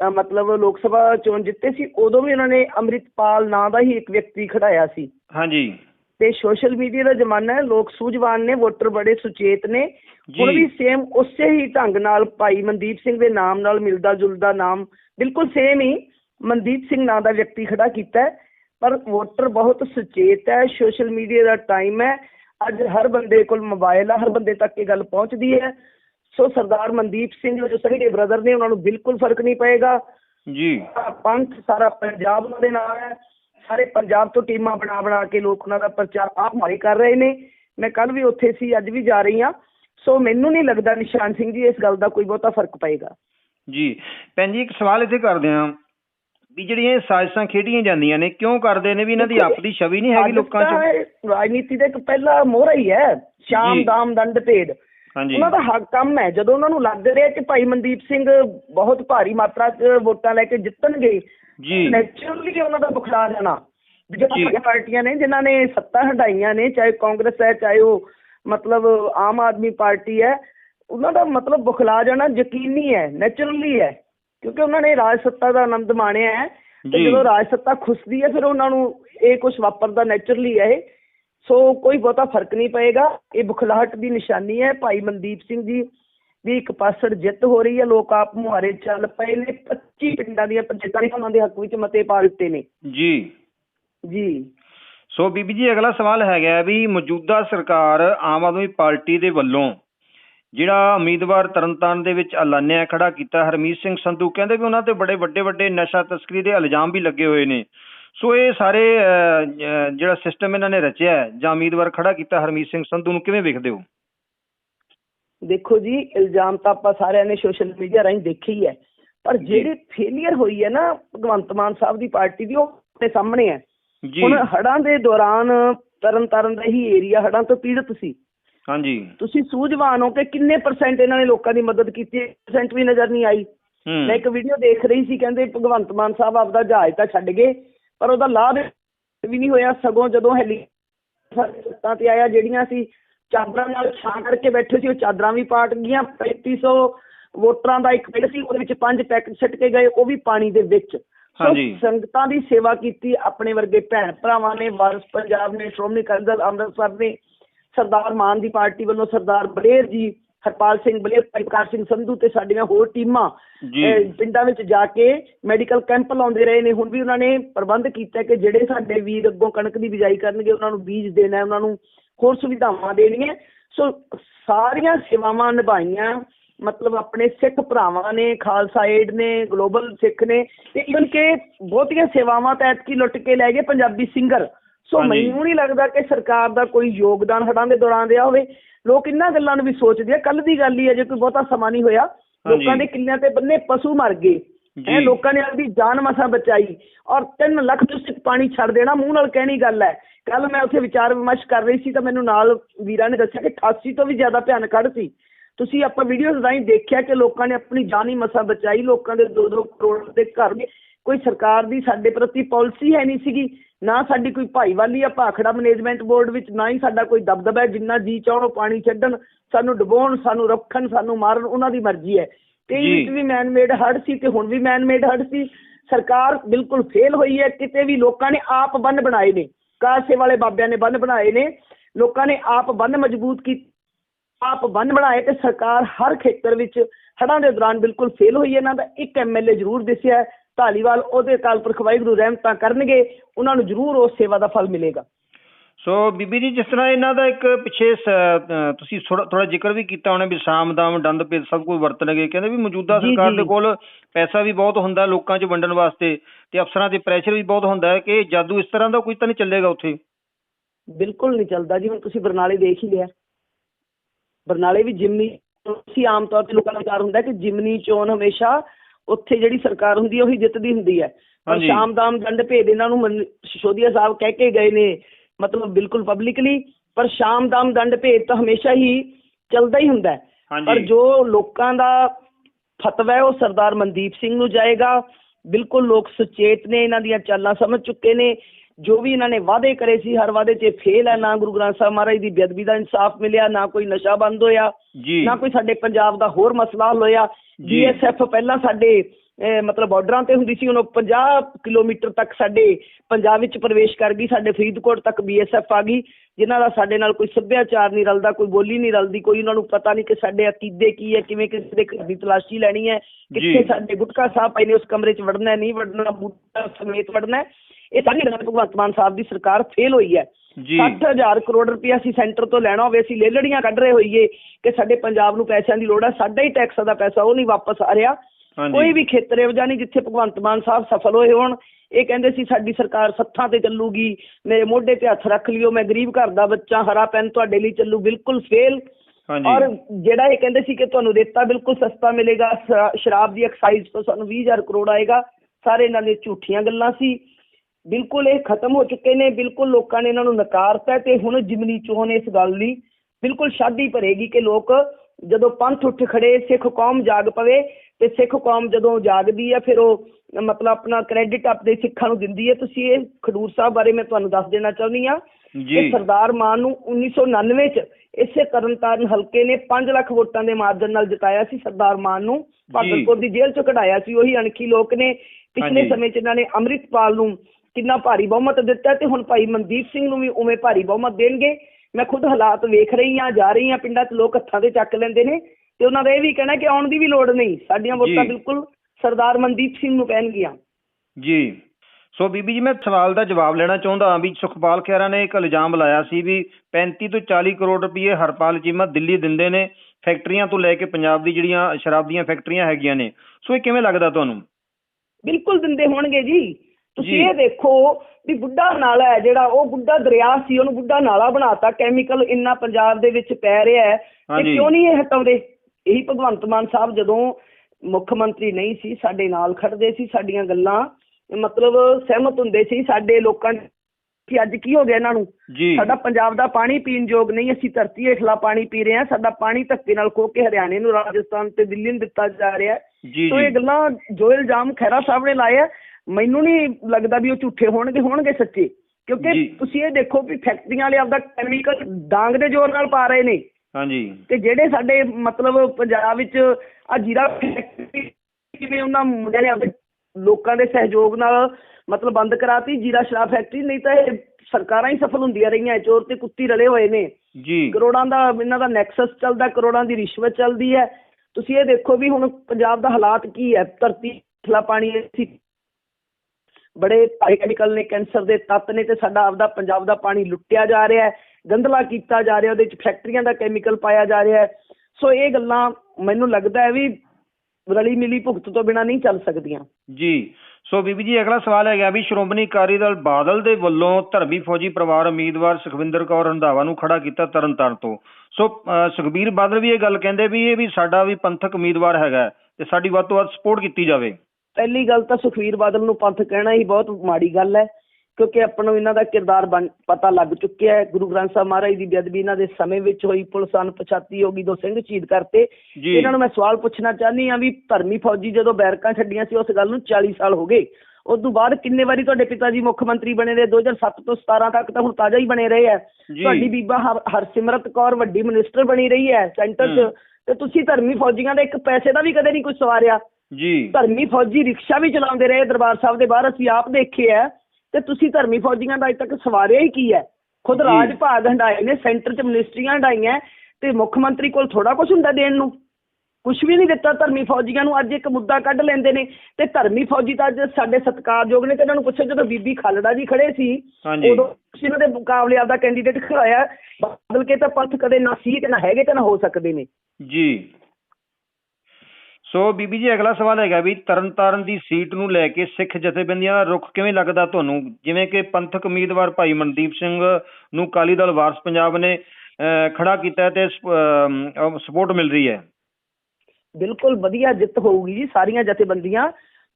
ਮਤਲਬ ਲੋਕ ਸਭਾ ਚੋਣ ਜਿੱਤੇ ਸੀ ਉਦੋਂ ਵੀ ਉਹਨਾਂ ਨੇ ਅੰਮ੍ਰਿਤਪਾਲ ਨਾਂ ਦਾ ਹੀ ਇੱਕ ਵਿਅਕਤੀ ਖੜਾਇਆ ਸੀ। ਹਾਂਜੀ। ਤੇ ਸੋਸ਼ਲ ਮੀਡੀਆ ਦਾ ਜ਼ਮਾਨਾ ਹੈ ਲੋਕ ਸੂਝਵਾਨ ਨੇ ਵੋਟਰ ਬੜੇ ਸੁਚੇਤ ਨੇ। ਹੁਣ। ਵੀ ਸੇਮ ਉਸੇ ਹੀ ਢੰਗ ਨਾਲ ਭਾਈ ਮਨਦੀਪ ਸਿੰਘ ਦੇ ਨਾਮ ਨਾਲ ਮਿਲਦਾ ਜੁਲਦਾ ਨਾਮ ਬਿਲਕੁਲ ਸੇਮ ਹੀ ਮਨਦੀਪ ਸਿੰਘ ਨਾਂ ਦਾ ਵਿਅਕਤੀ ਖੜਾ ਕੀਤਾ ਪਰ ਵੋਟਰ ਬਹੁਤ ਸੁਚੇਤ ਹੈ ਸੋਸ਼ਲ ਮੀਡੀਆ ਦਾ ਟਾਈਮ ਹੈ। ਅੱਜ ਹਰ ਬੰਦੇ ਕੋਲ ਮੋਬਾਈਲ ਹੈ ਹਰ ਬੰਦੇ ਤੱਕ ਇਹ ਗੱਲ ਪਹੁੰਚਦੀ ਹੈ। ਸੋ ਸਰਦਾਰ ਮਨਦੀਪ ਸਿੰਘ ਜੋ ਸਹੀ ਬ੍ਰਦਰ ਨੇ ਉਹਨਾਂ ਨੂੰ ਬਿਲਕੁਲ ਫ਼ਰਕ ਨਹੀਂ ਪਏਗਾ। ਜੀ। ਪੰਥ ਸਾਰਾ ਪੰਜਾਬ ਉਹਨਾਂ ਦੇ ਨਾਲ ਹੈ। ਸਾਰੇ ਪੰਜਾਬ ਤੋਂ ਟੀਮਾਂ ਬਣਾ ਬਣਾ ਕੇ ਲੋਕ ਉਹਨਾਂ ਦਾ ਪ੍ਰਚਾਰ ਆਪ ਮਾਰੀ ਕਰ ਰਹੇ ਨੇ। ਮੈਂ ਕੱਲ ਵੀ ਉੱਥੇ ਸੀ ਅੱਜ ਵੀ ਜਾ ਰਹੀ ਹਾਂ। ਸੋ ਮੈਨੂੰ ਨਹੀਂ ਲੱਗਦਾ ਨਿਸ਼ਾਨ ਸਿੰਘ ਜੀ ਇਸ ਗੱਲ ਦਾ ਕੋਈ ਬਹੁਤਾ ਫ਼ਰਕ ਪਏਗਾ। ਜੀ। ਭੈਣ ਜੀ ਇੱਕ ਸਵਾਲ ਇੱਥੇ ਕਰਦੇ ਹਾਂ ਵੀ ਜਿਹੜੀਆਂ ਇਹ ਸਾਜ਼ਿਸ਼ਾਂ ਖੇਡੀਆਂ ਜਾਂਦੀਆਂ ਨੇ ਕਿਉਂ ਕਰਦੇ ਨੇ ਵੀ ਇਹਨਾਂ ਦੀ ਆਪਦੀ ਛਵੀ ਨਹੀਂ ਹੈਗੀ ਲੋਕਾਂ 'ਚ? ਰਾਜਨੀਤੀ ਦਾ ਇੱਕ ਪਹਿਲਾ ਮੋਹਰਾ ਹੀ ਹੈ। ਸ਼ਾਮ। ਦਾਮ ਦੰਡ ਭੇਦ ਹਾਂਜੀ। ਉਹਨਾਂ ਦਾ ਹੱਕ ਕੰਮ ਹੈ। ਜਦੋਂ ਉਹਨਾਂ ਨੂੰ ਲੱਗ ਰਿਹਾ ਕਿ ਭਾਈ ਮਨਦੀਪ ਸਿੰਘ ਬਹੁਤ ਭਾਰੀ ਮਾਤਰਾ 'ਚ ਵੋਟਾਂ ਲੈ ਕੇ ਜਿੱਤਣਗੇ ਜੀ। ਨੈਚੁਰਲੀ ਉਹਨਾਂ ਦਾ ਬੁਖਲਾ ਜਾਣਾ। ਵੀ ਜੋ ਜੀ। ਸਾਡੀਆਂ ਪਾਰਟੀਆਂ ਨੇ ਜਿਨ੍ਹਾਂ ਨੇ ਸੱਤਾ ਹੰਡਾਈਆਂ ਨੇ ਚਾਹੇ ਕਾਂਗਰਸ ਹੈ ਚਾਹੇ ਉਹ ਮਤਲਬ ਆਮ ਆਦਮੀ ਪਾਰਟੀ ਹੈ ਉਹਨਾਂ ਦਾ ਮਤਲਬ ਬੁਖਲਾ ਜਾਣਾ ਯਕੀਨੀ ਹੈ ਨੈਚੁਰਲੀ ਹੈ। ਕਿਉਂਕਿ ਉਹਨਾਂ ਨੇ ਰਾਜ ਸੱਤਾ ਦਾ ਆਨੰਦ ਮਾਣਿਆ ਹੈ। ਤੇ। ਜਦੋਂ ਰਾਜ ਸੱਤਾ ਖੁੱਸਦੀ ਹੈ ਫਿਰ ਉਹਨਾਂ ਨੂੰ ਇਹ ਕੁਝ ਵਾਪਰਦਾ ਨੈਚੁਰਲੀ ਹੈ ਇਹ। ਸੋ ਕੋਈ ਬਹੁਤਾ ਫ਼ਰਕ ਨਹੀਂ ਪਏਗਾ। ਇਹ ਬੁਖਲਾਹਟ ਦੀ ਨਿਸ਼ਾਨੀ ਹੈ। ਭਾਈ ਮਨਦੀਪ ਸਿੰਘ ਜੀ ਦੀ ਇੱਕ ਪਾਸੜ ਜਿੱਤ ਹੋ ਰਹੀ ਹੈ। ਲੋਕ ਆਪ ਮੁਹਾਰੇ ਚੱਲ ਪਏ ਨੇ। 25 ਪਿੰਡਾਂ ਦੀਆਂ ਪੰਚਾਇਤਾਂ ਨੇ ਉਹਨਾਂ ਦੇ ਹੱਕ ਵਿੱਚ ਮਤੇ ਪਾ ਦਿੱਤੇ ਨੇ। ਜੀ। ਜੀ। ਸੋ ਬੀਬੀ ਜੀ ਅਗਲਾ ਸਵਾਲ ਹੈਗਾ ਵੀ ਮੌਜੂਦਾ ਸਰਕਾਰ ਆਮ ਆਦਮੀ ਪਾਰਟੀ ਦੇ ਵੱਲੋਂ ਜਿਹੜਾ ਉਮੀਦਵਾਰ ਤਰਨਤਾਰਨ ਦੇ ਵਿੱਚ ਐਲਾਨਿਆ ਖੜਾ ਕੀਤਾ ਹਰਮੀਤ ਸਿੰਘ ਸੰਧੂ ਕਹਿੰਦੇ ਵੀ ਉਹਨਾਂ ਤੇ ਬੜੇ ਵੱਡੇ ਵੱਡੇ ਨਸ਼ਾ ਤਸਕਰੀ ਦੇ ਇਲਜ਼ਾਮ ਵੀ ਲੱਗੇ ਹੋਏ ਨੇ। ਸੋ ਇਹ ਸਾਰੇ ਜਿਹੜਾ ਸਿਸਟਮ ਇਹਨਾਂ ਨੇ ਰਚਿਆ ਹੈ ਜਾਂ ਉਮੀਦਵਾਰ ਖੜਾ ਕੀਤਾ ਹਰਮੀਤ ਸਿੰਘ ਸੰਧੂ ਨੂੰ ਕਿਵੇਂ ਵੇਖਦੇ ਹੋ? ਦੇਖੋ ਜੀ ਇਲਜ਼ਾਮ ਤਾਂ ਆਪਾਂ ਸਾਰਿਆਂ ਨੇ ਸੋਸ਼ਲ ਮੀਡੀਆ ਰਾਹੀਂ ਦੇਖੇ ਹੀ ਪਰ। ਜਿਹੜੀ ਫੇਲਿਅਰ ਹੋਈ ਹੈ ਨਾ ਭਗਵੰਤ ਮਾਨ ਸਾਹਿਬ ਦੀ ਪਾਰਟੀ ਦੀ ਉਹ ਆਪਣੇ ਸਾਹਮਣੇ ਹੈ। ਹੁਣ ਹੜਾਂ ਦੇ ਦੌਰਾਨ ਤਰਨ ਤਾਰਨ ਦਾ ਹੀ ਏਰੀਆ ਹੜਾਂ ਤੋਂ ਪੀੜਤ ਸੀ। ਹਾਂਜੀ। ਤੁਸੀਂ ਸੂਝਵਾਨ ਹੋ ਕਿ ਕਿੰਨੇ ਪਰਸੈਂਟ ਇਹਨਾਂ ਨੇ ਲੋਕਾਂ ਦੀ ਮਦਦ ਕੀਤੀ ਪਰਸੈਂਟ ਵੀ ਨਜ਼ਰ ਨਹੀਂ ਆਈ। ਮੈਂ ਇੱਕ ਵੀਡੀਓ ਦੇਖ ਰਹੀ ਸੀ ਕਹਿੰਦੇ ਭਗਵੰਤ ਮਾਨ ਸਾਹਿਬ ਆਪਦਾ ਜਹਾਜ਼ ਤਾਂ ਛੱਡ ਗਏ। ਪਰ ਉਹਦਾ ਲਾਭ ਵੀ ਨਹੀਂ ਹੋਇਆ ਸਗੋਂ ਜਦੋਂ ਹੈਲੀ ਸੱਤਾਂ ਤੇ ਆਇਆ ਜਿਹੜੀਆਂ ਸੀ ਚਾਦਰਾਂ ਨਾਲ ਛਾਂ ਕਰਕੇ ਬੈਠੇ ਸੀ ਉਹ ਚਾਦਰਾਂ ਵੀ ਪਾਟ ਗਈਆਂ 3500 ਵੋਟਰਾਂ ਦਾ ਇੱਕ ਪਿੰਡ ਸੀ ਉਹਦੇ ਵਿੱਚ ਪੰਜ ਪੈਕਟ ਸਿੱਟ ਕੇ ਗਏ ਉਹ ਵੀ ਪਾਣੀ ਦੇ ਵਿੱਚ ਸੋ ਹਾਂਜੀ। ਸੰਗਤਾਂ ਦੀ ਸੇਵਾ ਕੀਤੀ ਆਪਣੇ ਵਰਗੇ ਭੈਣ ਭਰਾਵਾਂ ਨੇ ਵਾਰਸ ਪੰਜਾਬ ਨੇ ਸ਼੍ਰੋਮਣੀ ਅਕਾਲੀ ਦਲ ਅੰਮ੍ਰਿਤਸਰ ਨੇ ਸਰਦਾਰ ਮਾਨ ਦੀ ਪਾਰਟੀ ਵੱਲੋਂ ਸਰਦਾਰ ਬਲੇਰ ਜੀ ਹਰਪਾਲ ਸਿੰਘ ਬਲੇਰ ਪ੍ਰਕਾਸ਼ ਸਿੰਘ ਸੰਧੂ ਤੇ ਸਾਡੀਆਂ ਹੋਰ ਟੀਮਾਂ ਪਿੰਡਾਂ ਵਿੱਚ ਜਾ ਕੇ ਮੈਡੀਕਲ ਕੈਂਪ ਲਾਉਂਦੇ ਰਹੇ ਨੇ। ਹੁਣ ਵੀ ਉਹਨਾਂ ਨੇ ਪ੍ਰਬੰਧ ਕੀਤਾ ਕਿ ਜਿਹੜੇ ਸਾਡੇ ਵੀਰ ਅੱਗੋਂ ਕਣਕ ਦੀ ਬਿਜਾਈ ਕਰਨਗੇ ਉਹਨਾਂ ਨੂੰ ਬੀਜ ਦੇਣਾ ਹੈ, ਉਹਨਾਂ ਨੂੰ ਹੋਰ ਸੁਵਿਧਾਵਾਂ ਦੇਣੀਆਂ। ਸੋ ਸਾਰੀਆਂ ਸੇਵਾਵਾਂ ਨਿਭਾਈਆਂ। ਮਤਲਬ ਆਪਣੇ ਸਿੱਖ ਭਰਾਵਾਂ ਨੇ ਖਾਲਸਾ ਏਡ ਨੇ ਗਲੋਬਲ ਸਿੱਖ ਨੇ ਤੇ ਇਵਨ ਕਿ ਬਹੁਤੀਆਂ ਸੇਵਾਵਾਂ ਤਾਂ ਐਤਕੀ ਲੁੱਟ ਕੇ ਲੈ ਗਏ ਪੰਜਾਬੀ ਸਿੰਗਰ ਸੋ। ਮੈਨੂੰ ਨਹੀਂ ਲੱਗਦਾ ਕਿ ਸਰਕਾਰ ਦਾ ਕੋਈ ਯੋਗਦਾਨ ਹੜਾਂ ਦੇ ਦੌਰਾਨ ਰਿਹਾ ਹੋਵੇ। ਲੋਕ ਇਹਨਾਂ ਗੱਲਾਂ ਨੂੰ ਵੀ ਸੋਚਦੇ ਆ ਕੱਲ ਦੀ ਗੱਲ ਹੀ ਹੈ ਜੇ ਕੋਈ ਬਹੁਤਾ ਸਮਾਂ ਨਹੀਂ ਹੋਇਆ। ਲੋਕਾਂ ਦੇ ਕਿੱਲਿਆਂ ਤੇ ਬੰਨੇ ਪਸ਼ੂ ਮਰ ਗਏ ਜੀ। ਹੈ ਲੋਕਾਂ ਨੇ ਆਪਣੀ ਜਾਨ ਮਸਾ ਬਚਾਈ ਔਰ 3 ਲੱਖ ਤੁਸੀਂ ਪਾਣੀ ਛੱਡ ਦੇਣਾ ਮੂੰਹ ਨਾਲ ਕਹਿਣੀ ਗੱਲ ਹੈ ਕੱਲ ਮੈਂ ਉੱਥੇ ਵਿਚਾਰ ਵਿਮਰਸ਼ ਕਰ ਰਹੀ ਸੀ ਤਾਂ ਮੈਨੂੰ ਨਾਲ ਵੀਰਾਂ ਨੇ ਦੱਸਿਆ ਕਿ 88 ਤੋਂ ਵੀ ਜ਼ਿਆਦਾ ਭਿਆਨਕ ਹੜ੍ਹ ਸੀ ਤੁਸੀਂ ਆਪਾਂ ਵੀਡੀਓਜ਼ ਰਾਹੀਂ ਦੇਖਿਆ ਕਿ ਲੋਕਾਂ ਨੇ ਆਪਣੀ ਜਾਨ ਹੀ ਮਸਾ ਬਚਾਈ ਲੋਕਾਂ ਦੇ 2-2 ਕਰੋੜ ਦੇ ਘਰ ਨੇ ਕੋਈ ਸਰਕਾਰ ਦੀ ਸਾਡੇ ਪ੍ਰਤੀ ਪਾਲਿਸੀ ਹੈ ਨਹੀਂ ਸੀਗੀ ਨਾ ਸਾਡੀ ਕੋਈ ਭਾਈਵਾਲੀ ਆ ਭਾਖੜਾ ਮੈਨੇਜਮੈਂਟ ਬੋਰਡ ਵਿੱਚ ਨਾ ਹੀ ਸਾਡਾ ਕੋਈ ਦਬਦਬਾ ਹੈ ਜਿੰਨਾ ਜੀ ਚਾਹਣ ਉਹ ਪਾਣੀ ਛੱਡਣ ਸਾਨੂੰ ਡੁਬੋਣ ਸਾਨੂੰ ਰੱਖਣ ਸਾਨੂੰ ਮਾਰਨ ਉਹਨਾਂ ਦੀ ਮਰਜ਼ੀ ਹੈ। ਤੇ ਜੀ। ਵਿੱਚ ਵੀ ਮੈਨ ਮੇਡ ਹੜ ਸੀ ਤੇ ਹੁਣ ਵੀ ਮੈਨ ਮੇਡ ਹੜ ਸੀ। ਸਰਕਾਰ ਬਿਲਕੁਲ ਫੇਲ ਹੋਈ ਹੈ ਕਿਤੇ ਵੀ ਲੋਕਾਂ ਨੇ ਆਪ ਬੰਨ ਬਣਾਏ ਨੇ। ਕਾਸੇ ਵਾਲੇ ਬਾਬਿਆਂ ਨੇ ਬੰਨ ਬਣਾਏ ਨੇ। ਲੋਕਾਂ ਨੇ ਆਪ ਬੰਨ ਮਜ਼ਬੂਤ ਕੀ ਆਪ ਬੰਨ ਬਣਾਏ ਤੇ ਸਰਕਾਰ ਹਰ ਖੇਤਰ ਵਿੱਚ ਹੜ੍ਹਾਂ ਦੇ ਦੌਰਾਨ ਬਿਲਕੁਲ ਫੇਲ ਹੋਈ ਹੈ। ਇਹਨਾਂ ਦਾ ਇੱਕ ਐਮਐਲਏ ਜ਼ਰੂਰ ਦਿਸਿਆ ਹੈ ਧਾਲੀਵਾਲ ਉਹਦੇ ਅਕਾਲ ਪੁਰਖ ਵਾਹਿਗੁਰੂ ਰਹਿਮਤਾਂ ਕਰਨਗੇ ਉਹਨਾਂ ਨੂੰ ਜ਼ਰੂਰ ਉਸ ਸੇਵਾ ਦਾ ਫਲ ਮਿਲੇਗਾ। ਸੋ ਬੀਬੀ ਜੀ ਜਿਸ ਤਰ੍ਹਾਂ ਇਹਨਾਂ ਦਾ ਇੱਕ ਪਿੱਛੇ ਤੁਸੀਂ ਥੋੜਾ ਜ਼ਿਕਰ ਵੀ ਕੀਤਾ ਹੋਣਾ ਵੀ ਸ਼ਾਮ ਦਾਮ ਡੰਦ ਪੇਦ ਸਭ ਕੁਝ ਵਰਤਣਗੇ ਕਹਿੰਦੇ ਵੀ ਮੌਜੂਦਾ ਸਰਕਾਰ। ਦੇ ਕੋਲ ਪੈਸਾ ਵੀ ਬਹੁਤ ਹੁੰਦਾ ਲੋਕਾਂ 'ਚ ਵੰਡਣ ਵਾਸਤੇ ਤੇ ਅਫਸਰਾਂ ਤੇ ਪ੍ਰੈਸ਼ਰ ਵੀ ਬਹੁਤ ਹੁੰਦਾ ਹੈ ਕਿ ਜਾਦੂ ਇਸ ਤਰ੍ਹਾਂ ਦਾ ਕੋਈ ਤਾਂ ਨਹੀਂ ਚੱਲੇਗਾ ਉੱਥੇ। ਬਿਲਕੁਲ ਨਹੀਂ ਚੱਲਦਾ ਜੀ ਹੁਣ ਤੁਸੀਂ ਬਰਨਾਲੇ ਦੇਖ ਹੀ ਲਿਆ। ਬਰਨਾਲੇ ਵੀ ਜਿਮਨੀ ਤੁਸੀਂ ਆਮ ਤੌਰ ਤੇ ਲੋਕਾਂ ਦਾ ਵਿਚਾਰ ਹੁੰਦਾ ਕਿ ਜਿਮਨੀ ਚੋਣ ਹਮੇਸ਼ਾ ਉੱਥੇ ਜਿਹੜੀ ਸਰਕਾਰ ਹੁੰਦੀ ਹੈ ਉਹੀ ਜਿੱਤਦੀ ਹੁੰਦੀ ਹੈ ਪਰ ਹਾਂਜੀ। ਸ਼ਾਮ ਦਾਮ ਦੰਡ ਭੇਦ ਇਹਨਾਂ ਨੂੰ ਮਨ- ਸਿਸੋਦੀਆ ਸਾਹਿਬ ਕਹਿ ਕੇ ਗਏ ਨੇ ਮਤਲਬ ਬਿਲਕੁਲ ਪਬਲਿਕਲੀ ਪਰ ਸ਼ਾਮ ਦਾਮ ਦੰਡ ਭੇਦ ਤਾਂ ਹਮੇਸ਼ਾ ਹੀ ਚੱਲਦਾ ਹੀ ਹੁੰਦਾ ਹੈ ਹਾਂਜੀ। ਪਰ ਜੋ ਲੋਕਾਂ ਦਾ ਫਤਵਾ ਹੈ ਉਹ ਸਰਦਾਰ ਮਨਦੀਪ ਸਿੰਘ ਨੂੰ ਜਾਏਗਾ ਬਿਲਕੁਲ ਲੋਕ ਸੁਚੇਤ ਨੇ ਇਹਨਾਂ ਦੀਆਂ ਚਾਲਾਂ ਸਮਝ ਚੁੱਕੇ ਨੇ ਜੋ ਵੀ ਇਹਨਾਂ ਨੇ ਵਾਅਦੇ ਕਰੇ ਸੀ ਹਰ ਵਾਅਦੇ 'ਚ ਫੇਲ ਹੈ ਨਾ ਗੁਰੂ ਗ੍ਰੰਥ ਸਾਹਿਬ ਮਹਾਰਾਜ ਦੀ ਬੇਅਦਬੀ ਦਾ ਇਨਸਾਫ ਮਿਲਿਆ ਨਾ ਕੋਈ ਨਸ਼ਾ ਬੰਦ ਹੋਇਆ ਨਾ ਕੋਈ ਸਾਡੇ ਪੰਜਾਬ ਦਾ ਹੋਰ ਮਸਲਾ ਹੱਲ ਹੋਇਆ ਜੀ। ਬੀਐਸਐਫ ਪਹਿਲਾਂ ਸਾਡੇ ਮਤਲਬ ਬਾਰਡਰਾਂ ਤੇ ਹੁੰਦੀ ਸੀ ਹੁਣ ਉਹ 50 ਕਿਲੋਮੀਟਰ ਤੱਕ ਸਾਡੇ ਪੰਜਾਬ ਵਿੱਚ ਪ੍ਰਵੇਸ਼ ਕਰ ਗਈ ਸਾਡੇ ਫਰੀਦਕੋਟ ਤੱਕ ਬੀਐਸਐਫ ਆ ਗਈ ਜਿਨ੍ਹਾਂ ਦਾ ਸਾਡੇ ਨਾਲ ਕੋਈ ਸੱਭਿਆਚਾਰ ਨਹੀਂ ਰਲਦਾ ਕੋਈ ਬੋਲੀ ਨਹੀਂ ਰਲਦੀ ਕੋਈ ਉਹਨਾਂ ਨੂੰ ਪਤਾ ਨਹੀਂ ਕਿ ਸਾਡੇ ਅਕੀਦੇ ਕੀ ਹੈ ਕਿਵੇਂ ਕਿਸੇ ਦੇ ਘਰ ਦੀ ਤਲਾਸ਼ੀ ਲੈਣੀ ਹੈ। ਕਿੱਥੇ ਸਾਡੇ ਗੁਟਕਾ ਸਾਹਿਬ ਪਏ ਨੇ ਉਸ ਕਮਰੇ 'ਚ ਵੜਨਾ ਨਹੀਂ ਵੜਨਾ ਬੂਟਾ ਸਮੇਤ ਵੜਨਾ। ਇਹ ਸਾਰੀਆਂ ਗੱਲਾਂ ਭਗਵੰਤ ਮਾਨ ਸਾਹਿਬ ਦੀ ਸਰਕਾਰ ਫੇਲ ਹੋਈ ਹੈ। ਜੀ। 60000 ਕਰੋੜ ਰੁਪਇਆ ਅਸੀਂ ਸੈਂਟਰ ਤੋਂ ਲੈਣਾ ਹੋਵੇ ਅਸੀਂ ਲੇਲੜੀਆਂ ਕੱਢ ਰਹੇ ਹੋਈਏ ਕਿ ਸਾਡੇ ਪੰਜਾਬ ਨੂੰ ਪੈਸਿਆਂ ਦੀ ਲੋੜ ਹੈ ਸਾਡਾ ਹੀ ਟੈਕਸ ਦਾ ਪੈਸਾ ਉਹ ਨਹੀਂ ਵਾਪਸ ਆ ਰਿਹਾ। ਕੋਈ ਵੀ ਖੇਤਰ ਇਹੋ ਜਿਹਾ ਨਹੀਂ ਜਿੱਥੇ ਭਗਵੰਤ ਮਾਨ ਸਾਹਿਬ ਸਫਲ ਹੋਏ ਹੋਣ। ਇਹ ਕਹਿੰਦੇ ਸੀ ਸਾਡੀ ਸਰਕਾਰ ਸੱਥਾਂ ਤੇ ਚੱਲੂਗੀ ਮੇਰੇ ਮੋਢੇ ਤੇ ਹੱਥ ਰੱਖ ਲਿਓ ਮੈਂ ਗਰੀਬ ਘਰ ਦਾ ਬੱਚਾ ਹਰਾ ਪੈਨ ਤੁਹਾਡੇ ਲਈ ਚੱਲੂ ਬਿਲਕੁਲ ਫੇਲ ਔਰ ਜਿਹੜਾ ਇਹ ਕਹਿੰਦੇ ਸੀ ਕਿ ਤੁਹਾਨੂੰ ਰੇਤਾ ਬਿਲਕੁਲ ਸਸਤਾ ਮਿਲੇਗਾ ਸ਼ਰਾਬ ਦੀ ਐਕਸਾਈਜ਼ ਤੋਂ ਸਾਨੂੰ 20000 ਕਰੋੜ ਆਏਗਾ ਸਾਰੇ ਇਹਨਾਂ ਦੀਆਂ ਝੂਠੀਆਂ ਗੱਲਾਂ ਸੀ। ਬਿਲਕੁਲ ਇਹ ਖਤਮ ਹੋ ਚੁੱਕੇ ਨੇ ਬਿਲਕੁਲ ਲੋਕਾਂ ਨੇ ਇਹਨਾਂ ਨੂੰ ਨਕਾਰਤਾ ਤੇ ਹੁਣ ਜਿਮਨੀ ਚੋਣ ਇਸ ਗੱਲ ਦੀ ਬਿਲਕੁਲ ਸ਼ਾਦੀ ਭਰੇਗੀ ਕਿ ਲੋਕ ਜਦੋਂ ਪੰਥ ਉੱਠ ਖੜੇ ਸਿੱਖ ਕੌਮ ਜਾਗ ਪਵੇ ਤੇ ਸਿੱਖ ਕੌਮ ਜਦੋਂ ਜਾਗਦੀ ਹੈ ਫਿਰ ਉਹ ਮਤਲਬ ਆਪਣਾ ਕ੍ਰੈਡਿਟ ਆਪਣੇ ਸਿੱਖਾਂ ਨੂੰ ਦਿੰਦੀ ਹੈ। ਤੁਸੀਂ ਇਹ ਖਡੂਰ ਸਾਹਿਬ ਬਾਰੇ ਮੈਂ ਤੁਹਾਨੂੰ ਦੱਸ ਦੇਣਾ ਚਾਹੁੰਦੀ ਹਾਂ ਕਿ ਜੀ ਸਰਦਾਰ ਮਾਨ ਨੂੰ 1999 ਚ ਇਸੇ ਤਰਨਤਾਰਨ ਹਲਕੇ ਨੇ 5 ਲੱਖ ਵੋਟਾਂ ਦੇ ਮਾਰਜਨ ਨਾਲ ਜਿਤਾਇਆ ਸੀ ਸਰਦਾਰ ਮਾਨ ਨੂੰ। ਭਾਗਲਪੁਰ ਦੀ ਜੇਲ੍ਹ ਚੋਂ ਕਢਾਇਆ ਸੀ। ਉਹੀ ਅਣਖੀ ਲੋਕ ਨੇ। ਪਿਛਲੇ। ਸਮੇਂ ਚ ਇਹਨਾਂ ਨੇ ਅੰਮ੍ਰਿਤਪਾਲ ਨੂੰ ਕਿੰਨਾ ਭਾਰੀ ਬਹੁਮਤ ਦਿੱਤਾ ਤੇ ਹੁਣ ਭਾਈ ਮਨਦੀਪ ਸਿੰਘ ਨੂੰ ਵੀ ਉਵੇਂ ਭਾਰੀ ਬਹੁਮਤ ਦੇਣਗੇ। ਮੈਂ ਖੁਦ ਹਾਲਾਤ ਵੇਖ ਰਹੀ ਹਾਂ ਜਾ ਰਹੀ ਹਾਂ ਪਿੰਡਾਂ 'ਚ ਲੋਕ ਹੱਥਾਂ ਤੇ ਚੱਕ ਲੈਂਦੇ ਨੇ ਤੇ ਉਹਨਾਂ ਦਾ ਇਹ ਵੀ ਕਹਿਣਾ ਕਿ ਆਉਣ ਦੀ ਵੀ ਲੋੜ ਨਹੀਂ। ਸਾਡੀਆਂ ਵੋਟਾਂ। ਬਿਲਕੁਲ ਸਰਦਾਰ ਮਨਦੀਪ ਸਿੰਘ ਨੂੰ ਪੈਣਗੀਆਂ ਜੀ। ਸੋ ਬੀਬੀ ਜੀ ਮੈਂ ਸਵਾਲ ਦਾ ਜਵਾਬ ਲੈਣਾ ਚਾਹੁੰਦਾ ਹਾਂ ਵੀ ਸੁਖਪਾਲ ਖਹਿਰਾ ਨੇ ਇੱਕ ਇਲਜ਼ਾਮ ਲਾਇਆ ਸੀ ਵੀ 35 ਤੋਂ 40 ਕਰੋੜ ਰੁਪਏ ਹਰਪਾਲ ਚੀਮਾ ਦਿੱਲੀ ਦਿੰਦੇ ਨੇ ਫੈਕਟਰੀਆਂ ਤੋਂ ਲੈ ਕੇ ਪੰਜਾਬ ਦੀ ਜਿਹੜੀਆਂ ਸ਼ਰਾਬ ਦੀਆਂ ਫੈਕਟਰੀਆਂ ਹੈਗੀਆਂ ਨੇ। ਸੋ ਇਹ ਕਿਵੇਂ ਲੱਗਦਾ ਤੁਹਾਨੂੰ? ਬਿਲਕੁਲ ਦਿੰਦੇ ਹੋਣਗੇ ਜੀ। ਤੁਸੀਂ। ਇਹ ਦੇਖੋ ਵੀ ਬੁੱਢਾ ਨਾਲਾ ਹੈ ਜਿਹੜਾ ਉਹ ਬੁੱਢਾ ਦਰਿਆ ਸੀ ਉਹਨੂੰ ਬੁੱਢਾ ਨਾਲਾ ਬਣਾਤਾ। ਕੈਮੀਕਲ ਇੰਨਾ ਪੰਜਾਬ ਦੇ ਵਿੱਚ ਪੈ ਰਿਹਾ ਹੈ ਤੇ ਹਾਂਜੀ। ਕਿਉਂ ਨਹੀਂ ਇਹ ਹਟਾਉਂਦੇ? ਇਹੀ ਭਗਵੰਤ ਮਾਨ ਸਾਹਿਬ ਜਦੋਂ ਮੁੱਖ ਮੰਤਰੀ ਨਹੀਂ ਸੀ ਸਾਡੇ ਨਾਲ ਖੜਦੇ ਸੀ ਸਾਡੀਆਂ ਗੱਲਾਂ ਮਤਲਬ ਸਹਿਮਤ ਹੁੰਦੇ ਸੀ ਸਾਡੇ ਲੋਕਾਂ ਨੇ ਕਿ ਅੱਜ ਕੀ ਹੋ ਗਿਆ ਇਹਨਾਂ ਨੂੰ? ਜੀ। ਸਾਡਾ ਪੰਜਾਬ ਦਾ ਪਾਣੀ ਪੀਣ ਯੋਗ ਨਹੀਂ ਅਸੀਂ ਧਰਤੀ ਹੇਠਲਾ ਪਾਣੀ ਪੀ ਰਹੇ ਹਾਂ ਸਾਡਾ ਪਾਣੀ ਧੱਕੇ ਨਾਲ ਖੋ ਕੇ ਹਰਿਆਣੇ ਨੂੰ ਰਾਜਸਥਾਨ ਤੇ ਦਿੱਲੀ ਨੂੰ ਦਿੱਤਾ ਜਾ ਰਿਹਾ ਹੈ। ਜੀ ਸੋ ਇਹ ਗੱਲਾਂ ਜੋ ਇਲਜ਼ਾਮ ਖੈਰਾ ਸਾਹਿਬ ਨੇ ਲਾਏ ਆ। ਮੈਨੂੰ ਨਹੀਂ ਲੱਗਦਾ ਵੀ ਉਹ ਝੂਠੇ ਹੋਣਗੇ ਹੋਣਗੇ ਸੱਚੇ। ਕਿਉਂਕਿ। ਤੁਸੀਂ ਇਹ ਦੇਖੋ ਵੀ ਫੈਕਟਰੀਆਂ ਵਾਲੇ ਆਪਦਾ ਕੈਮੀਕਲ ਡਾਂਗ ਦੇ ਜ਼ੋਰ ਨਾਲ ਪਾ ਰਹੇ ਨੇ। ਹਾਂਜੀ। ਤੇ ਜਿਹੜੇ ਸਾਡੇ ਮਤਲਬ ਪੰਜਾਬ ਵਿੱਚ ਆ ਜੀਰਾ ਫੈਕਟਰੀ ਕਿਵੇਂ ਉਹਨਾਂ ਮੁੰਡਿਆਂ ਨੇ ਆਪਦੇ ਲੋਕਾਂ ਦੇ ਸਹਿਯੋਗ ਨਾਲ ਮਤਲਬ ਬੰਦ ਕਰਾਤੀ ਜੀਰਾ ਸ਼ਰਾਬ ਫੈਕਟਰੀ ਨਹੀਂ ਤਾਂ ਇਹ ਸਰਕਾਰਾਂ ਹੀ ਸਫਲ ਹੁੰਦੀਆਂ ਰਹੀਆਂ ਚੋਰ ਤੇ ਕੁੱਤੀ ਰਲੇ ਹੋਏ ਨੇ। ਜੀ। ਕਰੋੜਾਂ ਦਾ ਇਹਨਾਂ ਦਾ ਨੈਕਸਸ ਚੱਲਦਾ ਕਰੋੜਾਂ ਦੀ ਰਿਸ਼ਵਤ ਚੱਲਦੀ ਹੈ। ਤੁਸੀਂ ਇਹ ਦੇਖੋ ਵੀ ਹੁਣ ਪੰਜਾਬ ਦਾ ਹਾਲਾਤ ਕੀ ਹੈ? ਧਰਤੀ ਹੇਠਲਾ ਪਾਣੀ ਸੀ ਬੜੇ ਕੈਮੀਕਲ ਨੇ ਕੈਂਸਰ ਦੇ ਤੱਤ ਨੇ ਤੇ ਸਾਡਾ ਆਪਦਾ ਪੰਜਾਬ ਦਾ ਪਾਣੀ ਲੁੱਟਿਆ ਜਾ ਰਿਹਾ ਹੈ, ਗੰਧਲਾ ਕੀਤਾ ਜਾ ਰਿਹਾ, ਉਹਦੇ ਵਿੱਚ ਫੈਕਟਰੀਆਂ ਦਾ ਕੈਮੀਕਲ ਪਾਇਆ ਜਾ ਰਿਹਾ ਹੈ। ਸੋ ਇਹ ਗੱਲਾਂ ਮੈਨੂੰ ਲੱਗਦਾ ਹੈ ਵੀ ਰਲੀ ਮਿਲੀ ਭੁਗਤ ਤੋਂ ਬਿਨਾ ਨਹੀਂ ਚੱਲ ਸਕਦੀਆਂ। ਜੀ। ਸੋ ਬੀਬੀ ਜੀ, ਅਗਲਾ ਸਵਾਲ ਹੈਗਾ ਵੀ ਸ਼੍ਰੋਮਣੀ ਅਕਾਲੀ ਦਲ ਬਾਦਲ ਦੇ ਵੱਲੋਂ ਧਰਮੀ ਫੌਜੀ ਪਰਿਵਾਰ ਉਮੀਦਵਾਰ ਸੁਖਵਿੰਦਰ ਕੌਰ ਰੰਧਾਵਾ ਨੂੰ ਖੜਾ ਕੀਤਾ ਤਰਨਤਾਰਨ ਤੋਂ। ਸੋ ਸੁਖਬੀਰ ਬਾਦਲ ਵੀ ਇਹ ਗੱਲ ਕਹਿੰਦੇ ਵੀ ਇਹ ਵੀ ਸਾਡਾ ਵੀ ਪੰਥਕ ਉਮੀਦਵਾਰ ਹੈਗਾ ਤੇ ਸਾਡੀ ਵੱਧ ਤੋਂ ਵੱਧ ਸਪੋਰਟ ਕੀਤੀ ਜਾਵੇ। ਪਹਿਲੀ ਗੱਲ ਤਾਂ ਸੁਖਵੀਰ ਬਾਦਲ ਨੂੰ ਪੰਥ ਕਹਿਣਾ ਹੀ ਬਹੁਤ ਮਾੜੀ ਗੱਲ ਹੈ ਕਿਉਂਕਿ ਆਪਾਂ ਨੂੰ ਇਹਨਾਂ ਦਾ ਕਿਰਦਾਰ ਬਣ ਪਤਾ ਲੱਗ ਚੁੱਕਿਆ ਹੈ। ਗੁਰੂ ਗ੍ਰੰਥ ਸਾਹਿਬ ਮਹਾਰਾਜ ਦੀ ਬੇਅਦਬੀ ਇਹਨਾਂ ਦੇ ਸਮੇਂ ਵਿੱਚ ਹੋਈ ਪੁਲਿਸ ਅਣਪਛਾਤੀ ਹੋ ਗਈ ਦੋ ਸਿੰਘ ਸ਼ਹੀਦ ਕਰਤੇ। ਇਹਨਾਂ ਨੂੰ ਮੈਂ ਸਵਾਲ ਪੁੱਛਣਾ ਚਾਹਨੀ ਆ ਵੀ ਧਰਮੀ ਫੌਜੀ ਜਦੋਂ ਬੈਰਕਾਂ ਛੱਡੀਆਂ ਸੀ ਉਸ ਗੱਲ ਨੂੰ 40 ਸਾਲ ਹੋ ਗਏ। ਉਸ ਤੋਂ ਬਾਅਦ ਕਿੰਨੇ ਵਾਰੀ ਤੁਹਾਡੇ ਪਿਤਾ ਜੀ ਮੁੱਖ ਮੰਤਰੀ ਬਣੇ ਰਹੇ? 2007 ਤੋਂ 17 ਤੱਕ ਤਾਂ ਹੁਣ ਤਾਜ਼ਾ ਹੀ ਬਣੇ ਰਹੇ ਆ। ਜੀ। ਤੁਹਾਡੀ ਬੀਬਾ ਹਰ- ਹਰਸਿਮਰਤ ਕੌਰ ਵੱਡੀ ਮਿਨਿਸਟਰ ਬਣੀ ਰਹੀ ਹੈ ਸੈਂਟਰ 'ਚ। ਤੇ ਤੁਸੀਂ ਧਰਮੀ ਫੌਜੀਆਂ ਦੇ ਇੱਕ ਪੈਸੇ ਦਾ ਵੀ ਕਦੇ ਨਹੀਂ ਕੁਝ ਸਵਾਰਿਆ। ਜੀ। ਧਰਮੀ ਫੌਜੀ ਰਿਕਸ਼ਾ ਵੀ ਚਲਾਉਂਦੇ ਰਹੇ ਦਰਬਾਰ ਸਾਹਿਬ ਦੇ ਬਾਹਰ ਅਸੀਂ ਆਪ ਦੇਖੇ ਆ। ਤੇ ਤੁਸੀਂ ਧਰਮੀ ਫੌਜੀਆਂ ਦਾ ਅਜੇ ਤੱਕ ਸਵਾਰਿਆ ਹੀ ਕੀ ਹੈ? ਖੁਦ। ਰਾਜ ਭਾਗ ਹੰਡਾਏ ਨੇ ਸੈਂਟਰ 'ਚ ਮਿਨਿਸਟਰੀਆਂ ਹੰਡਾਈਆਂ ਤੇ ਮੁੱਖ ਮੰਤਰੀ ਕੋਲ ਥੋੜਾ ਕੁਝ ਹੁੰਦਾ ਦੇਣ ਨੂੰ? ਕੁਝ ਵੀ ਨਹੀਂ ਦਿੱਤਾ ਧਰਮੀ ਫੌਜੀਆਂ ਨੂੰ ਅੱਜ ਇੱਕ ਮੁੱਦਾ ਕੱਢ ਲੈਂਦੇ ਨੇ। ਤੇ ਧਰਮੀ ਫੌਜੀ ਤਾਂ ਅੱਜ ਸਾਡੇ ਸਤਿਕਾਰਯੋਗ ਨੇ ਤੇ ਇਹਨਾਂ ਨੂੰ ਪੁੱਛੋ ਜਦੋਂ ਬੀਬੀ ਖਾਲੜਾ ਜੀ ਖੜੇ ਸੀ। ਉਦੋਂ ਤੁਸੀਂ ਇਹਨਾਂ ਦੇ ਮੁਕਾਬਲੇ ਆਪਦਾ ਕੈਂਡੀਡੇਟ ਖੜਾਇਆ। ਬਦਲ ਕੇ ਤਾਂ ਪੰਥ ਕਦੇ ਨਾ ਸੀ ਤੇ ਨਾ ਹੈਗੇ ਤੇ ਨਾ ਹੋ ਸਕਦੇ ਨੇ। ਜੀ। ਸੋ ਬੀਬੀ ਜੀ, ਅਗਲਾ ਸਵਾਲ ਹੈਗਾ ਵੀ ਤਰਨਤਾਰਨ ਦੀ ਸੀਟ ਨੂੰ ਲੈ ਕੇ ਸਿੱਖ ਜਥੇਬੰਦੀਆਂ ਦਾ ਰੁਖ ਕਿਵੇਂ ਲੱਗਦਾ ਤੁਹਾਨੂੰ? ਜਿਵੇਂ ਕਿ ਪੰਥਕ ਉਮੀਦਵਾਰ ਭਾਈ ਮਨਦੀਪ ਸਿੰਘ ਨੂੰ ਅਕਾਲੀ ਦਲ ਵਾਰਸ ਪੰਜਾਬ ਨੇ ਖੜਾ ਕੀਤਾ ਤੇ ਸਪੋਰਟ ਮਿਲ ਰਹੀ ਹੈ। ਬਿਲਕੁਲ ਵਧੀਆ ਜਿੱਤ ਹੋਊਗੀ ਜੀ ਸਾਰੀਆਂ ਜਥੇਬੰਦੀਆਂ।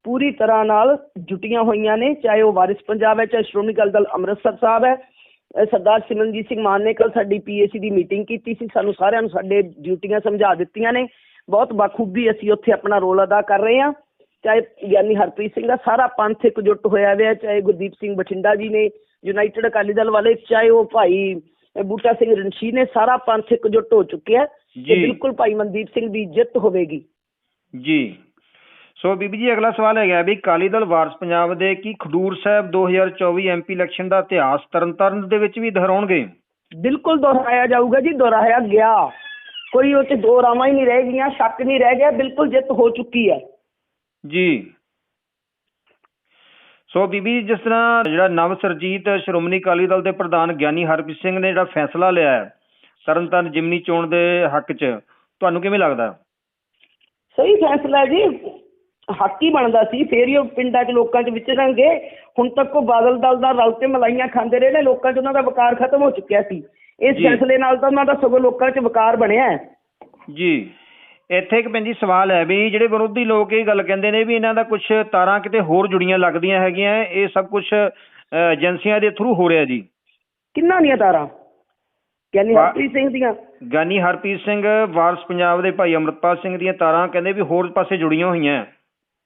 ਪੂਰੀ ਤਰ੍ਹਾਂ ਨਾਲ ਜੁਟੀਆਂ ਹੋਈਆਂ ਨੇ, ਚਾਹੇ ਉਹ ਵਾਰਿਸ ਪੰਜਾਬ ਹੈ, ਚਾਹੇ ਸ਼੍ਰੋਮਣੀ ਅਕਾਲੀ ਦਲ ਅੰਮ੍ਰਿਤਸਰ ਸਾਹਿਬ ਹੈ। ਸਰਦਾਰ ਸਿਮਰਨਜੀਤ ਸਿੰਘ ਮਾਨ ਨੇ ਕੱਲ ਸਾਡੀ ਪੀਏਸੀ ਦੀ ਮੀਟਿੰਗ ਕੀਤੀ ਸੀ, ਸਾਨੂੰ ਸਾਰਿਆਂ ਨੂੰ ਸਾਡੇ ਡਿਊਟੀਆਂ ਸਮਝਾ ਦਿੱਤੀਆਂ ਨੇ। ਬਹੁਤ ਬਖੂਬੀ ਅਸੀਂ ਉੱਥੇ ਆਪਣਾ ਰੋਲ ਅਦਾ ਕਰ ਰਹੇ ਹਾਂ। ਚਾਹੇ ਗਿਆਨੀ ਹਰਪ੍ਰੀਤ ਸਿੰਘ ਦਾ ਸਾਰਾ ਪੰਥ ਇਕਜੁੱਟ ਹੋਇਆ ਹੋਇਆ ਚਾਹੇ ਗੁਰਦੀਪ ਸਿੰਘ ਬਠਿੰਡਾ ਜੀ ਨੇ ਯੂਨਾਈਟਿਡ ਅਕਾਲੀ ਦਲ ਵਾਲੇ ਚਾਹੇ ਉਹ ਭਾਈ ਬੂਟਾ ਸਿੰਘ ਰਣਸ਼ੀ ਨੇ ਸਾਰਾ ਪੰਥ ਇਕਜੁੱਟ ਹੋ ਚੁੱਕਿਆ ਤੇ। ਬਿਲਕੁਲ ਭਾਈ ਮਨਦੀਪ ਸਿੰਘ ਦੀ ਜਿੱਤ ਹੋਵੇਗੀ। ਜੀ। ਸੋ ਬੀਬੀ ਜੀ ਅਗਲਾ ਸਵਾਲ ਹੈਗਾ ਵੀ ਅਕਾਲੀ ਦਲ ਵਾਰਸ ਪੰਜਾਬ ਦੇ ਕੀ ਖਡੂਰ ਸਾਹਿਬ 2024 ਐਮਪੀ ਇਲੈਕਸ਼ਨ ਦਾ ਇਤਿਹਾਸ ਤਰਨਤਾਰਨ ਦੇ ਵਿੱਚ ਵੀ ਦੁਹਰਾਉਣਗੇ? ਬਿਲਕੁਲ ਦੁਹਰਾਇਆ ਜਾਊਗਾ ਜੀ ਦੁਹਰਾਇਆ ਗਿਆ। ਕੋਈ ਉਹ 'ਚ ਦੋ ਰਾਵਾਂ ਹੀ ਨਹੀਂ ਰਹਿ ਗਈਆਂ ਸ਼ੱਕ ਨਹੀਂ ਰਹਿ ਗਿਆ ਬਿਲਕੁਲ ਜਿੱਤ ਹੋ ਚੁੱਕੀ ਹੈ। ਜੀ। ਸੋ ਬੀਬੀ ਜਿਸ ਤਰ੍ਹਾਂ ਜਿਹੜਾ ਨਵ ਸਰਜੀਤ ਸ਼੍ਰੋਮਣੀ ਅਕਾਲੀ ਦਲ ਦੇ ਪ੍ਰਧਾਨ ਗਿਆਨੀ ਹਰਪ੍ਰੀਤ ਸਿੰਘ ਨੇ ਜਿਹੜਾ ਫੈਸਲਾ ਲਿਆ ਹੈ ਤਰਨਤਾਰਨ ਜਿਮਨੀ ਚੋਣ ਦੇ ਹੱਕ 'ਚ ਤੁਹਾਨੂੰ ਕਿਵੇਂ ਲੱਗਦਾ ਸਹੀ ਫੈਸਲਾ ਜੀ। ਹੱਕ ਹੀ ਬਣਦਾ ਸੀ। ਫੇਰ ਹੀ ਉਹ ਪਿੰਡਾਂ 'ਚ ਲੋਕਾਂ 'ਚ ਵਿਚਰਨਗੇ। ਹੁਣ ਤੱਕ ਉਹ ਬਾਦਲ ਦਲ ਦਾ ਰਲ ਤੇ ਮਲਾਈਆਂ ਖਾਂਦੇ ਰਹੇ ਨੇ। ਲੋਕਾਂ 'ਚ ਉਹਨਾਂ ਦਾ ਵਕਾਰ ਖਤਮ ਹੋ ਚੁੱਕਿਆ ਸੀ। ਇਸ ਜੀ। ਫੈਸਲੇ ਨਾਲ ਤਾਂ ਉਹਨਾਂ ਦਾ ਸਗੋਂ ਲੋਕਾਂ 'ਚ ਵਕਾਰ ਬਣਿਆ ਹੈ ਜੀ ਇੱਥੇ ਇੱਕ ਭੈਣ ਜੀ ਸਵਾਲ ਹੈ ਵੀ ਜਿਹੜੇ ਵਿਰੋਧੀ ਲੋਕ ਇਹ ਗੱਲ ਕਹਿੰਦੇ ਨੇ ਵੀ ਇਹਨਾਂ ਦਾ ਕੁਝ ਤਾਰਾਂ ਕਿਤੇ ਹੋਰ ਜੁੜੀਆਂ ਲੱਗਦੀਆਂ ਹੈਗੀਆਂ ਇਹ ਸਭ ਕੁਝ ਏਜੰਸੀਆਂ ਦੇ ਥਰੂ ਹੋ ਰਿਹਾ ਜੀ ਕਿੰਨਾਂ ਦੀਆਂ ਤਾਰਾਂ ਗਿਆਨੀ ਹਰਪ੍ਰੀਤ ਸਿੰਘ ਦੀਆਂ ਗਿਆਨੀ ਹਰਪ੍ਰੀਤ ਸਿੰਘ ਵਾਰਸ ਪੰਜਾਬ ਦੇ ਭਾਈ ਅਮਰਤਪਾਲ ਸਿੰਘ ਦੀਆਂ ਤਾਰਾਂ ਕਹਿੰਦੇ ਵੀ ਹੋਰ ਪਾਸੇ ਜੁੜੀਆਂ ਹੋਈਆਂ।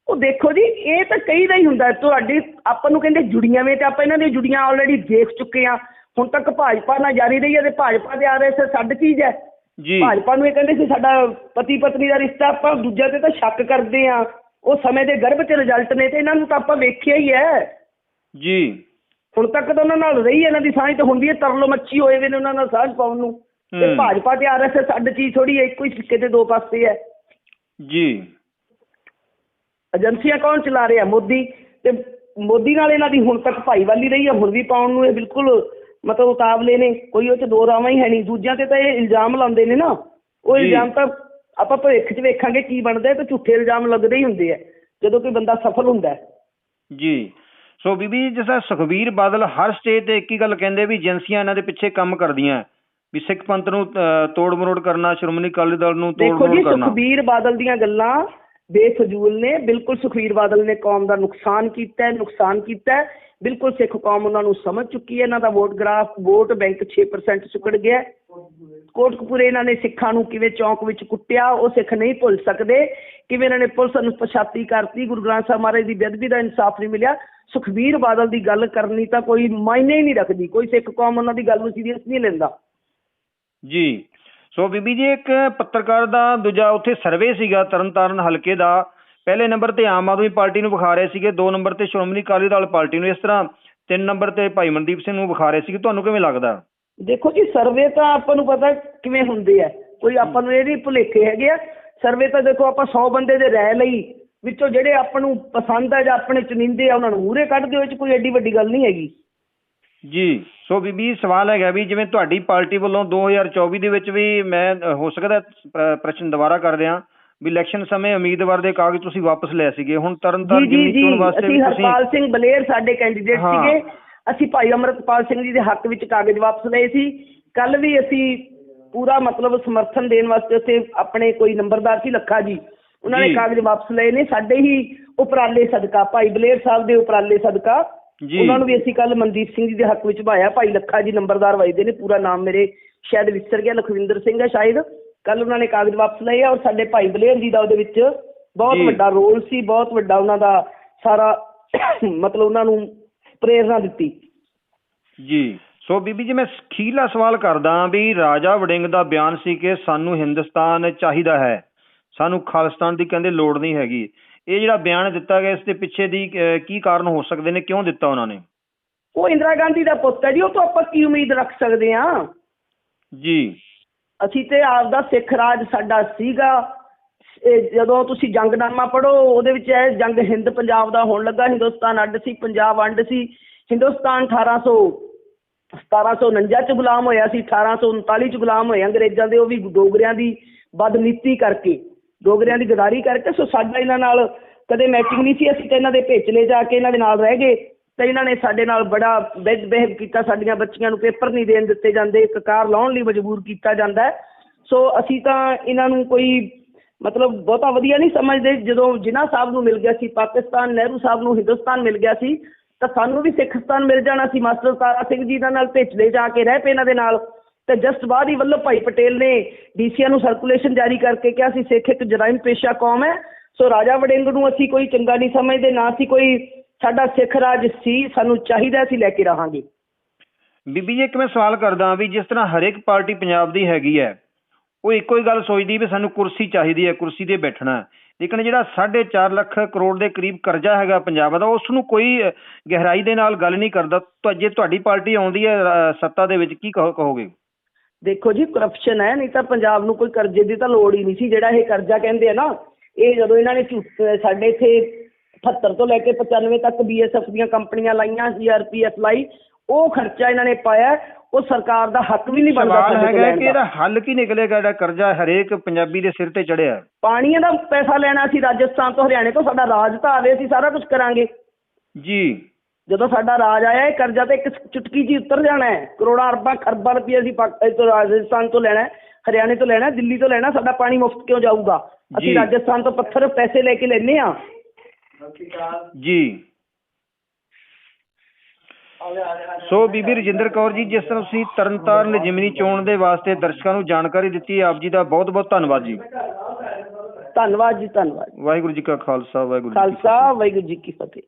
ਉਹ ਦੇਖੋ ਜੀ ਇਹ ਤਾਂ ਕਈ ਦਾ ਹੀ ਹੁੰਦਾ ਹੈ। ਤੁਹਾਡੀ ਆਪਾਂ ਨੂੰ ਕਹਿੰਦੇ ਜੁੜੀਆਂ ਵੇ ਤੇ ਆਪਾਂ ਇਹਨਾਂ ਦੀਆਂ ਜੁੜੀਆਂ ਆਲਰੇਡੀ ਦੇਖ ਚੁੱਕੇ ਆ ਹੁਣ ਤੱਕ ਭਾਜਪਾ ਨਾਲ ਜਾਰੀ ਰਹੀ ਹੈ ਤੇ ਭਾਜਪਾ ਦੇ ਆਰਐਸਐਸ ਛੱਡ ਚੀਜ਼ ਹੈ। ਜੀ। ਭਾਜਪਾ ਨੂੰ ਇਹ ਕਹਿੰਦੇ ਸੀ ਸਾਡਾ ਪਤੀ ਪਤਨੀ ਦਾ ਰਿਸ਼ਤਾ ਆਪਾਂ ਦੂਜਿਆਂ ਤੇ ਤਾਂ ਸ਼ੱਕ ਕਰਦੇ ਆ ਉਹ ਸਮੇਂ ਦੇ ਗਰਭ 'ਚ ਰਿਜ਼ਲਟ ਨੇ ਤੇ ਇਹਨਾਂ ਨੂੰ ਤਾਂ ਆਪਾਂ ਵੇਖਿਆ ਹੀ ਹੈ। ਜੀ। ਹੁਣ ਤੱਕ ਤਾਂ ਉਹਨਾਂ ਨਾਲ ਰਹੀ ਹੈ ਇਹਨਾਂ ਦੀ ਸਾਂਝ ਤੇ ਵੀ ਇਹ ਤਰਲੋ ਮੱਛੀ ਹੋਏ ਵੇ ਨੇ ਉਹਨਾਂ ਨਾਲ ਸਾਂਝ ਪਾਉਣ ਨੂੰ। ਤੇ ਹੂੰ। ਭਾਜਪਾ ਤੇ ਆਰਐਸਐਸ ਛੱਡ ਚੀਜ਼ ਥੋੜੀ ਹੈ ਇੱਕੋ ਹੀ ਸਿੱਕੇ ਦੇ ਦੋ ਪਾਸੇ ਹੈ। ਜੀ। ਏਜੰਸੀਆਂ ਕੌਣ ਚਲਾ ਰਿਹਾ? ਮੋਦੀ। ਤੇ ਮੋਦੀ ਨਾਲ ਇਹਨਾਂ ਦੀ ਹੁਣ ਤੱਕ ਭਾਈਵਾਲੀ ਰਹੀ ਹੈ ਹੁਣ ਵੀ ਪਾਉਣ ਨੂੰ ਇਹ ਬਿਲਕੁਲ ਮਤਲਬ ਉਤਾਵਲੇ ਨੇ ਕੋਈ ਉਹ ਚ ਦੋ ਰਾਵਾਂ ਹੀ ਹੈ ਨਹੀਂ ਦੂਜਿਆਂ ਤੇ ਤਾਂ ਇਹ ਇਲਜ਼ਾਮ ਲਾਉਂਦੇ ਨੇ ਨਾ ਉਹ ਜੀ। ਇਲਜ਼ਾਮ ਤਾਂ ਆਪਾਂ ਭਵਿੱਖ 'ਚ ਵੇਖਾਂਗੇ ਕੀ ਬਣਦਾ ਹੈ ਤੇ ਝੂਠੇ ਇਲਜ਼ਾਮ ਲੱਗਦੇ ਹੀ ਹੁੰਦੇ ਆ ਜਦੋਂ ਕੋਈ ਬੰਦਾ ਸਫਲ ਹੁੰਦਾ ਹੈ ਜੀ ਸੋ ਬੀਬੀ ਜਿਸ ਸੁਖਬੀਰ ਬਾਦਲ ਹਰ ਸਟੇਜ ਤੇ ਇੱਕ ਹੀ ਗੱਲ ਕਹਿੰਦੇ ਵੀ ਏਜੰਸੀਆਂ ਇਹਨਾਂ ਦੇ ਪਿੱਛੇ ਕੰਮ ਕਰਦੀਆਂ ਹੈ। ਵੀ ਸਿੱਖ ਪੰਥ ਨੂੰ ਅਹ, ਤੋੜ ਮਰੋੜ ਕਰਨਾ ਸ਼੍ਰੋਮਣੀ ਅਕਾਲੀ ਦਲ ਨੂੰ ਤੋੜ ਦੇਖੋ ਜੀ ਮਰੋੜ ਕਰਨਾ ਸੁਖਬੀਰ ਬਾਦਲ ਦੀਆਂ ਗੱਲਾਂ ਬੇਫਜ਼ੂਲ ਨੇ, ਬਿਲਕੁਲ ਸੁਖਬੀਰ ਬਾਦਲ ਨੇ ਕੌਮ ਦਾ ਨੁਕਸਾਨ ਕੀਤਾ ਹੈ, ਨੁਕਸਾਨ ਕੀਤਾ ਹੈ। ਬਿਲਕੁਲ ਸਿੱਖ ਕੌਮ ਉਹਨਾਂ ਨੂੰ ਸਮਝ ਚੁੱਕੀ ਹੈ, ਇਹਨਾਂ ਦਾ ਵੋਟ ਗ੍ਰਾਫ, ਵੋਟ ਬੈਂਕ 6% ਚੁੱਕੜ ਗਿਆ ਕੋਟਕਪੂਰੇ ਇਹਨਾਂ ਨੇ ਸਿੱਖਾਂ ਨੂੰ ਕਿਵੇਂ ਚੌਂਕ ਵਿੱਚ ਕੁੱਟਿਆ, ਉਹ ਸਿੱਖ ਨਹੀਂ ਭੁੱਲ ਸਕਦੇ। ਕਿਵੇਂ ਇਹਨਾਂ ਨੇ ਪੁਲਿਸ ਨੂੰ ਪਛਾਤੀ ਕਰਤੀ, ਗੁਰੂ ਗ੍ਰੰਥ ਸਾਹਿਬ ਮਹਾਰਾਜ ਦੀ ਬੇਅਦਬੀ ਦਾ ਇਨਸਾਫ ਨਹੀਂ ਮਿਲਿਆ। ਸੁਖਬੀਰ ਬਾਦਲ ਦੀ ਗੱਲ ਕਰਨੀ ਤਾਂ ਕੋਈ ਮਾਇਨੇ ਹੀ ਨਹੀਂ ਰੱਖਦੀ, ਕੋਈ ਸਿੱਖ ਕੌਮ ਉਹਨਾਂ ਦੀ ਗੱਲ ਨੂੰ ਸੀਰੀਅਸ ਨਹੀਂ ਲੈਂਦਾ। ਜੀ। ਸੋ ਬੀਬੀ ਜੀ, ਇੱਕ ਪੱਤਰਕਾਰ ਦਾ ਦੂਜਾ ਉੱਥੇ ਸਰਵੇ ਸੀਗਾ ਤਰਨਤਾਰਨ ਹਲਕੇ ਦਾ। ਪਹਿਲੇ ਨੰਬਰ ਤੇ ਆਮ ਆਦਮੀ ਪਾਰਟੀ ਨੂੰ ਵਿਖਾ ਰਹੇ ਸੀਗੇ, ਦੋ ਨੰਬਰ ਤੇ ਸ਼੍ਰੋਮਣੀ ਅਕਾਲੀ ਦਲ ਪਾਰਟੀ ਨੂੰ ਇਸ ਤਰ੍ਹਾਂ, ਤਿੰਨ ਨੰਬਰ ਤੇ ਭਾਈ ਮਨਦੀਪ ਸਿੰਘ ਨੂੰ ਵਿਖਾ ਰਹੇ ਸੀਗੇ। ਤੁਹਾਨੂੰ ਕਿਵੇਂ ਲੱਗਦਾ? ਦੇਖੋ ਜੀ ਸਰਵੇ ਤਾਂ ਆਪਾਂ ਨੂੰ ਪਤਾ ਕਿਵੇਂ ਹੁੰਦੇ ਆ। ਕੋਈ ਆਪਾਂ ਨੂੰ ਇਹ ਨਹੀਂ ਭੁਲੇਖੇ ਹੈਗੇ ਆ ਸਰਵੇ ਤਾਂ ਦੇਖੋ ਆਪਾਂ 100 ਬੰਦੇ ਦੇ ਰਾਏ ਲਈ, ਵਿੱਚੋਂ ਜਿਹੜੇ ਆਪਾਂ ਨੂੰ ਪਸੰਦ ਆ ਜਾਂ ਆਪਣੇ ਚੁਣਿੰਦੇ ਆ, ਉਹਨਾਂ ਨੂੰ ਮੂਹਰੇ ਕੱਢ ਦਿਓ, ਇਹ ਚ ਕੋਈ ਐਡੀ ਵੱਡੀ ਗੱਲ ਨਹੀਂ ਹੈਗੀ। ਜੀ। ਸੋ ਬੀਬੀ ਸਵਾਲ ਹੈਗਾ ਵੀ ਜਿਵੇਂ ਤੁਹਾਡੀ ਪਾਰਟੀ ਵੱਲੋਂ 2024 ਦੇ ਵਿੱਚ ਵੀ ਮੈਂ ਅ, ਹੋ ਸਕਦਾ ਪ੍ਰ- ਪ੍ਰਸ਼ਨ ਦੁਬਾਰਾ ਕਰ ਰਿਹਾ ਵੀ ਇਲੈਕਸ਼ਨ ਸਮੇਂ ਉਮੀਦਵਾਰ ਦੇ ਕਾਗਜ਼ ਤੁਸੀਂ ਵਾਪਸ ਲਏ ਸੀਗੇ। ਹੁਣ ਜੀ ਤਰਨਤਾਰਨ ਜੀ ਜਿਮਨੀ ਜੀ ਚੋਣ ਵਾਸਤੇ ਅਸੀਂ ਤੁਸੀਂ ਹਰਪਾਲ ਸਿੰਘ ਬਲੇਰ ਸਾਡੇ ਕੈਂਡੀਡੇਟ ਹਾਂ। ਸੀਗੇ। ਅਸੀਂ ਭਾਈ ਅਮਰਤਪਾਲ ਸਿੰਘ ਜੀ ਦੇ ਹੱਕ ਵਿੱਚ ਕਾਗਜ਼ ਵਾਪਸ ਲਏ ਸੀ। ਕੱਲ ਵੀ ਅਸੀਂ ਪੂਰਾ ਮਤਲਬ ਸਮਰਥਨ ਦੇਣ ਵਾਸਤੇ ਉੱਥੇ ਆਪਣੇ ਕੋਈ ਨੰਬਰਦਾਰ ਸੀ ਲੱਖਾ ਜੀ ਉਹਨਾਂ ਨੇ ਜੀ। ਕਾਗਜ਼ ਵਾਪਸ ਲਏ ਨੇ। ਸਾਡੇ ਹੀ ਉਪਰਾਲੇ ਸਦਕਾ ਭਾਈ ਬਲੇਰ ਸਾਹਿਬ ਦੇ ਉਪਰਾਲੇ ਸਦਕਾ। ਜੀ। ਉਹਨਾਂ ਨੂੰ ਵੀ ਅਸੀਂ ਕੱਲ ਮਨਦੀਪ ਸਿੰਘ ਜੀ ਦੇ ਹੱਕ ਵਿੱਚ ਭਾਇਆ। ਭਾਈ ਲੱਖਾ ਜੀ ਨੰਬਰਦਾਰ ਵਜਦੇ ਨੇ ਪੂਰਾ ਨਾਮ ਮੇਰੇ ਸ਼ਾਇਦ ਵਿਸਰ ਗਿਆ ਲਖਵਿੰਦਰ ਸਿੰਘ ਹੈ ਸ਼ਾਇਦ। ਕੱਲ ਉਹਨਾਂ ਨੇ ਕਾਗਜ਼ ਵਾਪਸ ਲਏ ਆ ਔਰ ਸਾਡੇ ਭਾਈ ਬਲੇਰ ਜੀ ਦਾ ਉਹਦੇ ਵਿੱਚ ਬਹੁਤ। ਵੱਡਾ ਰੋਲ ਸੀ ਬਹੁਤ ਵੱਡਾ ਉਹਨਾਂ ਦਾ ਸਾਰਾ ਮਤਲਬ ਉਹਨਾਂ ਨੂੰ ਪ੍ਰੇਰਣਾ ਦਿੱਤੀ। ਜੀ। ਸੋ ਬੀਬੀ ਜੀ ਮੈਂ ਅਖੀਰਲਾ ਸਵਾਲ ਕਰਦਾ ਵੀ ਰਾਜਾ ਵੜਿੰਗ ਦਾ ਬਿਆਨ ਸੀ ਕਿ ਸਾਨੂੰ ਹਿੰਦੁਸਤਾਨ ਚਾਹੀਦਾ ਹੈ। ਸਾਨੂੰ ਖਾਲਿਸਤਾਨ ਦੀ ਕਹਿੰਦੇ ਲੋੜ ਨਹੀਂ ਹੈਗੀ। ਇਹ ਜਿਹੜਾ ਬਿਆਨ ਦਿੱਤਾ ਗਿਆ ਇਸ ਦੇ ਪਿੱਛੇ ਦੀ ਕੀ ਕਾਰਨ ਹੋ ਸਕਦੇ ਨੇ? ਕਿਉਂ ਦਿੱਤਾ ਉਹਨਾਂ ਨੇ? ਉਹ ਇੰਦਰਾ ਗਾਂਧੀ ਦਾ ਪੁੱਤ ਹੈ ਜੀ ਉਹ ਤੋਂ ਆਪਾਂ ਕੀ ਉਮੀਦ ਰੱਖ ਸਕਦੇ ਹਾਂ? ਜੀ। ਅਸੀਂ ਤੇ ਆਪਦਾ ਸਿੱਖ ਰਾਜ ਸਾਡਾ ਸੀਗਾ। ਜਦੋਂ ਤੁਸੀਂ ਜੰਗਨਾਮਾ ਪੜੋ ਉਹਦੇ ਵਿੱਚ ਇਹ ਜੰਗ ਹਿੰਦ ਪੰਜਾਬ ਦਾ ਹੋਣ ਲੱਗਾ। ਹਿੰਦੁਸਤਾਨ ਅੱਡ ਸੀ ਪੰਜਾਬ ਅੱਡ ਸੀ। ਹਿੰਦੁਸਤਾਨ 1800 1749 ਚ ਗੁਲਾਮ ਹੋਇਆ ਸੀ 1839 ਚ ਗੁਲਾਮ ਹੋਏ ਅੰਗਰੇਜ਼ਾਂ ਦੇ ਉਹ ਵੀ ਡੋਗਰਿਆਂ ਦੀ ਬਦਨੀਤੀ ਕਰਕੇ। ਡੋਗਰਿਆਂ ਦੀ ਗਦਾਰੀ ਕਰਕੇ, ਸੋ ਸਾਡਾ ਇਹਨਾਂ ਨਾਲ ਕਦੇ ਮੈਚਿੰਗ ਨਹੀਂ ਸੀ। ਅਸੀਂ ਤਾਂ ਇਹਨਾਂ ਦੇ ਭੇਚਲੇ ਜਾ ਕੇ ਇਹਨਾਂ ਦੇ ਨਾਲ ਰਹਿ ਗਏ। ਤੇ ਇਹਨਾਂ ਨੇ ਸਾਡੇ ਨਾਲ ਬੜਾ ਬੈਡ ਬਿਹੇਵ ਕੀਤਾ। ਸਾਡੀਆਂ ਬੱਚੀਆਂ ਨੂੰ ਪੇਪਰ ਨਹੀਂ ਦੇਣ ਦਿੱਤੇ ਜਾਂਦੇ। ਕਕਾਰ ਲਾਉਣ ਲਈ ਮਜਬੂਰ ਕੀਤਾ ਜਾਂਦਾ ਸੋ ਅਸੀਂ ਤਾਂ ਇਹਨਾਂ ਨੂੰ ਕੋਈ ਮਤਲਬ ਬਹੁਤਾ ਵਧੀਆ ਨਹੀਂ ਸਮਝਦੇ। ਜਦੋਂ ਜਿਨ੍ਹਾਂ ਸਾਹਿਬ ਨੂੰ ਮਿਲ ਗਿਆ ਸੀ, ਪਾਕਿਸਤਾਨ, ਨਹਿਰੂ ਸਾਹਿਬ ਨੂੰ ਹਿੰਦੁਸਤਾਨ ਮਿਲ ਗਿਆ ਸੀ, ਤਾਂ ਸਾਨੂੰ ਵੀ ਸਿੱਖਸਤਾਨ ਮਿਲ ਜਾਣਾ ਸੀ। ਮਾਸਟਰ ਤਾਰਾ ਸਿੰਘ ਜੀ ਦਾ ਨਾਲ ਭੇਚਲੇ ਜਾ ਕੇ ਰਹਿ ਪਏ ਇਹਨਾਂ ਦੇ ਨਾਲ। ਤੇ ਜਸਟ ਬਾਅਦ ਹੀ ਵੱਲੋਂ ਭਾਈ ਪਟੇਲ ਨੇ ਡੀਸੀਆਂ ਨੂੰ ਸਰਕੂਲੇਸ਼ਨ ਜਾਰੀ ਕਰਕੇ ਕਿਹਾ ਸੀ, ਸਿੱਖ ਇੱਕ ਜਰਾਇਮ ਪੇਸ਼ਾ ਕੌਮ ਹੈ, ਸੋ ਰਾਜਾ ਵੜਿੰਗ ਨੂੰ ਅਸੀਂ ਕੋਈ ਚੰਗਾ ਨਹੀਂ ਸਮਝਦੇ, ਨਾ ਸੀ ਕੋਈ ਸਾਡਾ ਸਿੱਖ ਰਾਜ ਸੀ, ਸਾਨੂੰ ਚਾਹੀਦਾ ਅਸੀਂ ਲੈ ਕੇ ਰਹਾਂਗੇ। ਬੀਬੀ ਜੀ, ਇੱਕ ਮੈਂ ਸਵਾਲ ਕਰਦਾ ਵੀ ਜਿਸ ਤਰ੍ਹਾਂ ਹਰੇਕ ਪਾਰਟੀ ਪੰਜਾਬ ਦੀ ਹੈਗੀ ਹੈ, ਉਹ ਇੱਕੋ ਹੀ ਗੱਲ ਸੋਚਦੀ ਵੀ ਸਾਨੂੰ ਕੁਰਸੀ ਚਾਹੀਦੀ ਹੈ, ਕੁਰਸੀ ਤੇ ਬੈਠਣਾ ਲੇਕਿਨ ਜਿਹੜਾ 4.5 ਲੱਖ ਕਰੋੜ ਦੇ ਕਰੀਬ ਕਰਜ਼ਾ ਹੈਗਾ ਪੰਜਾਬ ਦਾ, ਉਸ ਨੂੰ ਕੋਈ ਗਹਿਰਾਈ ਦੇ ਨਾਲ ਗੱਲ ਨਹੀਂ ਕਰਦਾ। ਜੇ ਤੁਹਾਡੀ ਪਾਰਟੀ ਆਉਂਦੀ ਹੈ ਸੱਤਾ ਦੇ ਵਿੱਚ, ਕੀ ਕਹੋ- ਕਹੋਗੇ? ਦੇਖੋ ਜੀ ਕਰਪਸ਼ਨ ਹੈ ਨਹੀਂ ਤਾਂ ਪੰਜਾਬ ਨੂੰ ਕੋਈ ਕਰਜ਼ੇ ਦੀ ਤਾਂ ਲੋੜ ਹੀ ਨਹੀਂ ਸੀ ਜਿਹੜਾ ਇਹ ਕਰਜ਼ਾ ਕਹਿੰਦੇ ਆ ਨਾ ਇਹ ਜਦੋਂ ਇਹਨਾਂ ਨੇ ਸਾਡੇ ਇੱਥੇ 78 ਤੋਂ ਲੈ ਕੇ 95 ਤੱਕ ਬੀਐਸਐਫ ਦੀਆਂ ਕੰਪਨੀਆਂ ਲਾਈਆਂ ਸੀਆਰਪੀਐਫ ਲਾਈ ਉਹ ਖਰਚਾ ਇਹਨਾਂ ਨੇ ਪਾਇਆ ਉਹ ਸਰਕਾਰ ਦਾ ਹੱਕ ਵੀ ਨਹੀਂ ਬਣਦਾ ਸਵਾਲ ਹੈਗਾ ਕਿ। ਇਹਦਾ ਹੱਲ ਕੀ ਨਿਕਲੇਗਾ ਜਿਹੜਾ ਕਰਜ਼ਾ ਹਰੇਕ ਪੰਜਾਬੀ ਦੇ ਸਿਰ ਤੇ ਚੜਿਆ ਹੈ? ਪਾਣੀਆਂ ਦਾ ਪੈਸਾ ਲੈਣਾ ਸੀ ਰਾਜਸਥਾਨ ਤੋਂ ਹਰਿਆਣੇ ਤੋਂ ਸਾਡਾ ਰਾਜ ਤਾਂ ਆਵੇ ਅਸੀਂ ਸਾਰਾ ਕੁਝ ਕਰਾਂਗੇ ਜੀ ਜਦੋਂ ਸਾਡਾ ਰਾਜ ਆਇਆ ਇਹ ਕਰਜ਼ਾ ਤੇ ਇੱਕ ਚੁਟਕੀ 'ਚ ਉਤਰ ਜਾਣਾ ਹੈ। ਕਰੋੜਾਂ ਅਰਬਾਂ ਖਰਬਾਂ ਰੁਪਏ ਅਸੀਂ ਪਾਕ- ਇੱਥੋਂ ਰਾਜਸਥਾਨ ਤੋਂ ਲੈਣਾ ਹੈ, ਹਰਿਆਣੇ ਤੋਂ ਲੈਣਾ ਹੈ, ਦਿੱਲੀ ਤੋਂ ਲੈਣਾ ਸਾਡਾ ਪਾਣੀ ਮੁਫਤ ਕਿਉਂ ਜਾਊਗਾ? ਜੀ। ਅਸੀਂ ਰਾਜਸਥਾਨ ਤੋਂ ਪੱਥਰ ਪੈਸੇ ਲੈ ਕੇ ਲੈਨੇ ਆ ਜੀ। ਸੋ ਬੀਬੀ ਰਜਿੰਦਰ ਕੌਰ ਜੀ ਜਿਸ ਤਰ੍ਹਾਂ ਤੁਸੀਂ ਤਰਨਤਾਰਨ ਜਿਮਨੀ ਚੋਣ ਦੇ ਵਾਸਤੇ ਦਰਸ਼ਕਾਂ ਨੂੰ ਜਾਣਕਾਰੀ ਦਿੱਤੀ ਆਪ ਜੀ ਦਾ ਬਹੁਤ ਬਹੁਤ ਧੰਨਵਾਦ ਜੀ। ਧੰਨਵਾਦ ਜੀ ਧੰਨਵਾਦ। ਵਾਹਿਗੁਰੂ ਜੀ ਕਾ ਖਾਲਸਾ ਵਾਹਿਗੁਰੂ ਜੀ ਕੀ ਫਤਿਹ। ਖਾਲਸਾ ਵਾਹਿਗੁਰੂ ਜੀ ਕੀ ਫਤਿਹ।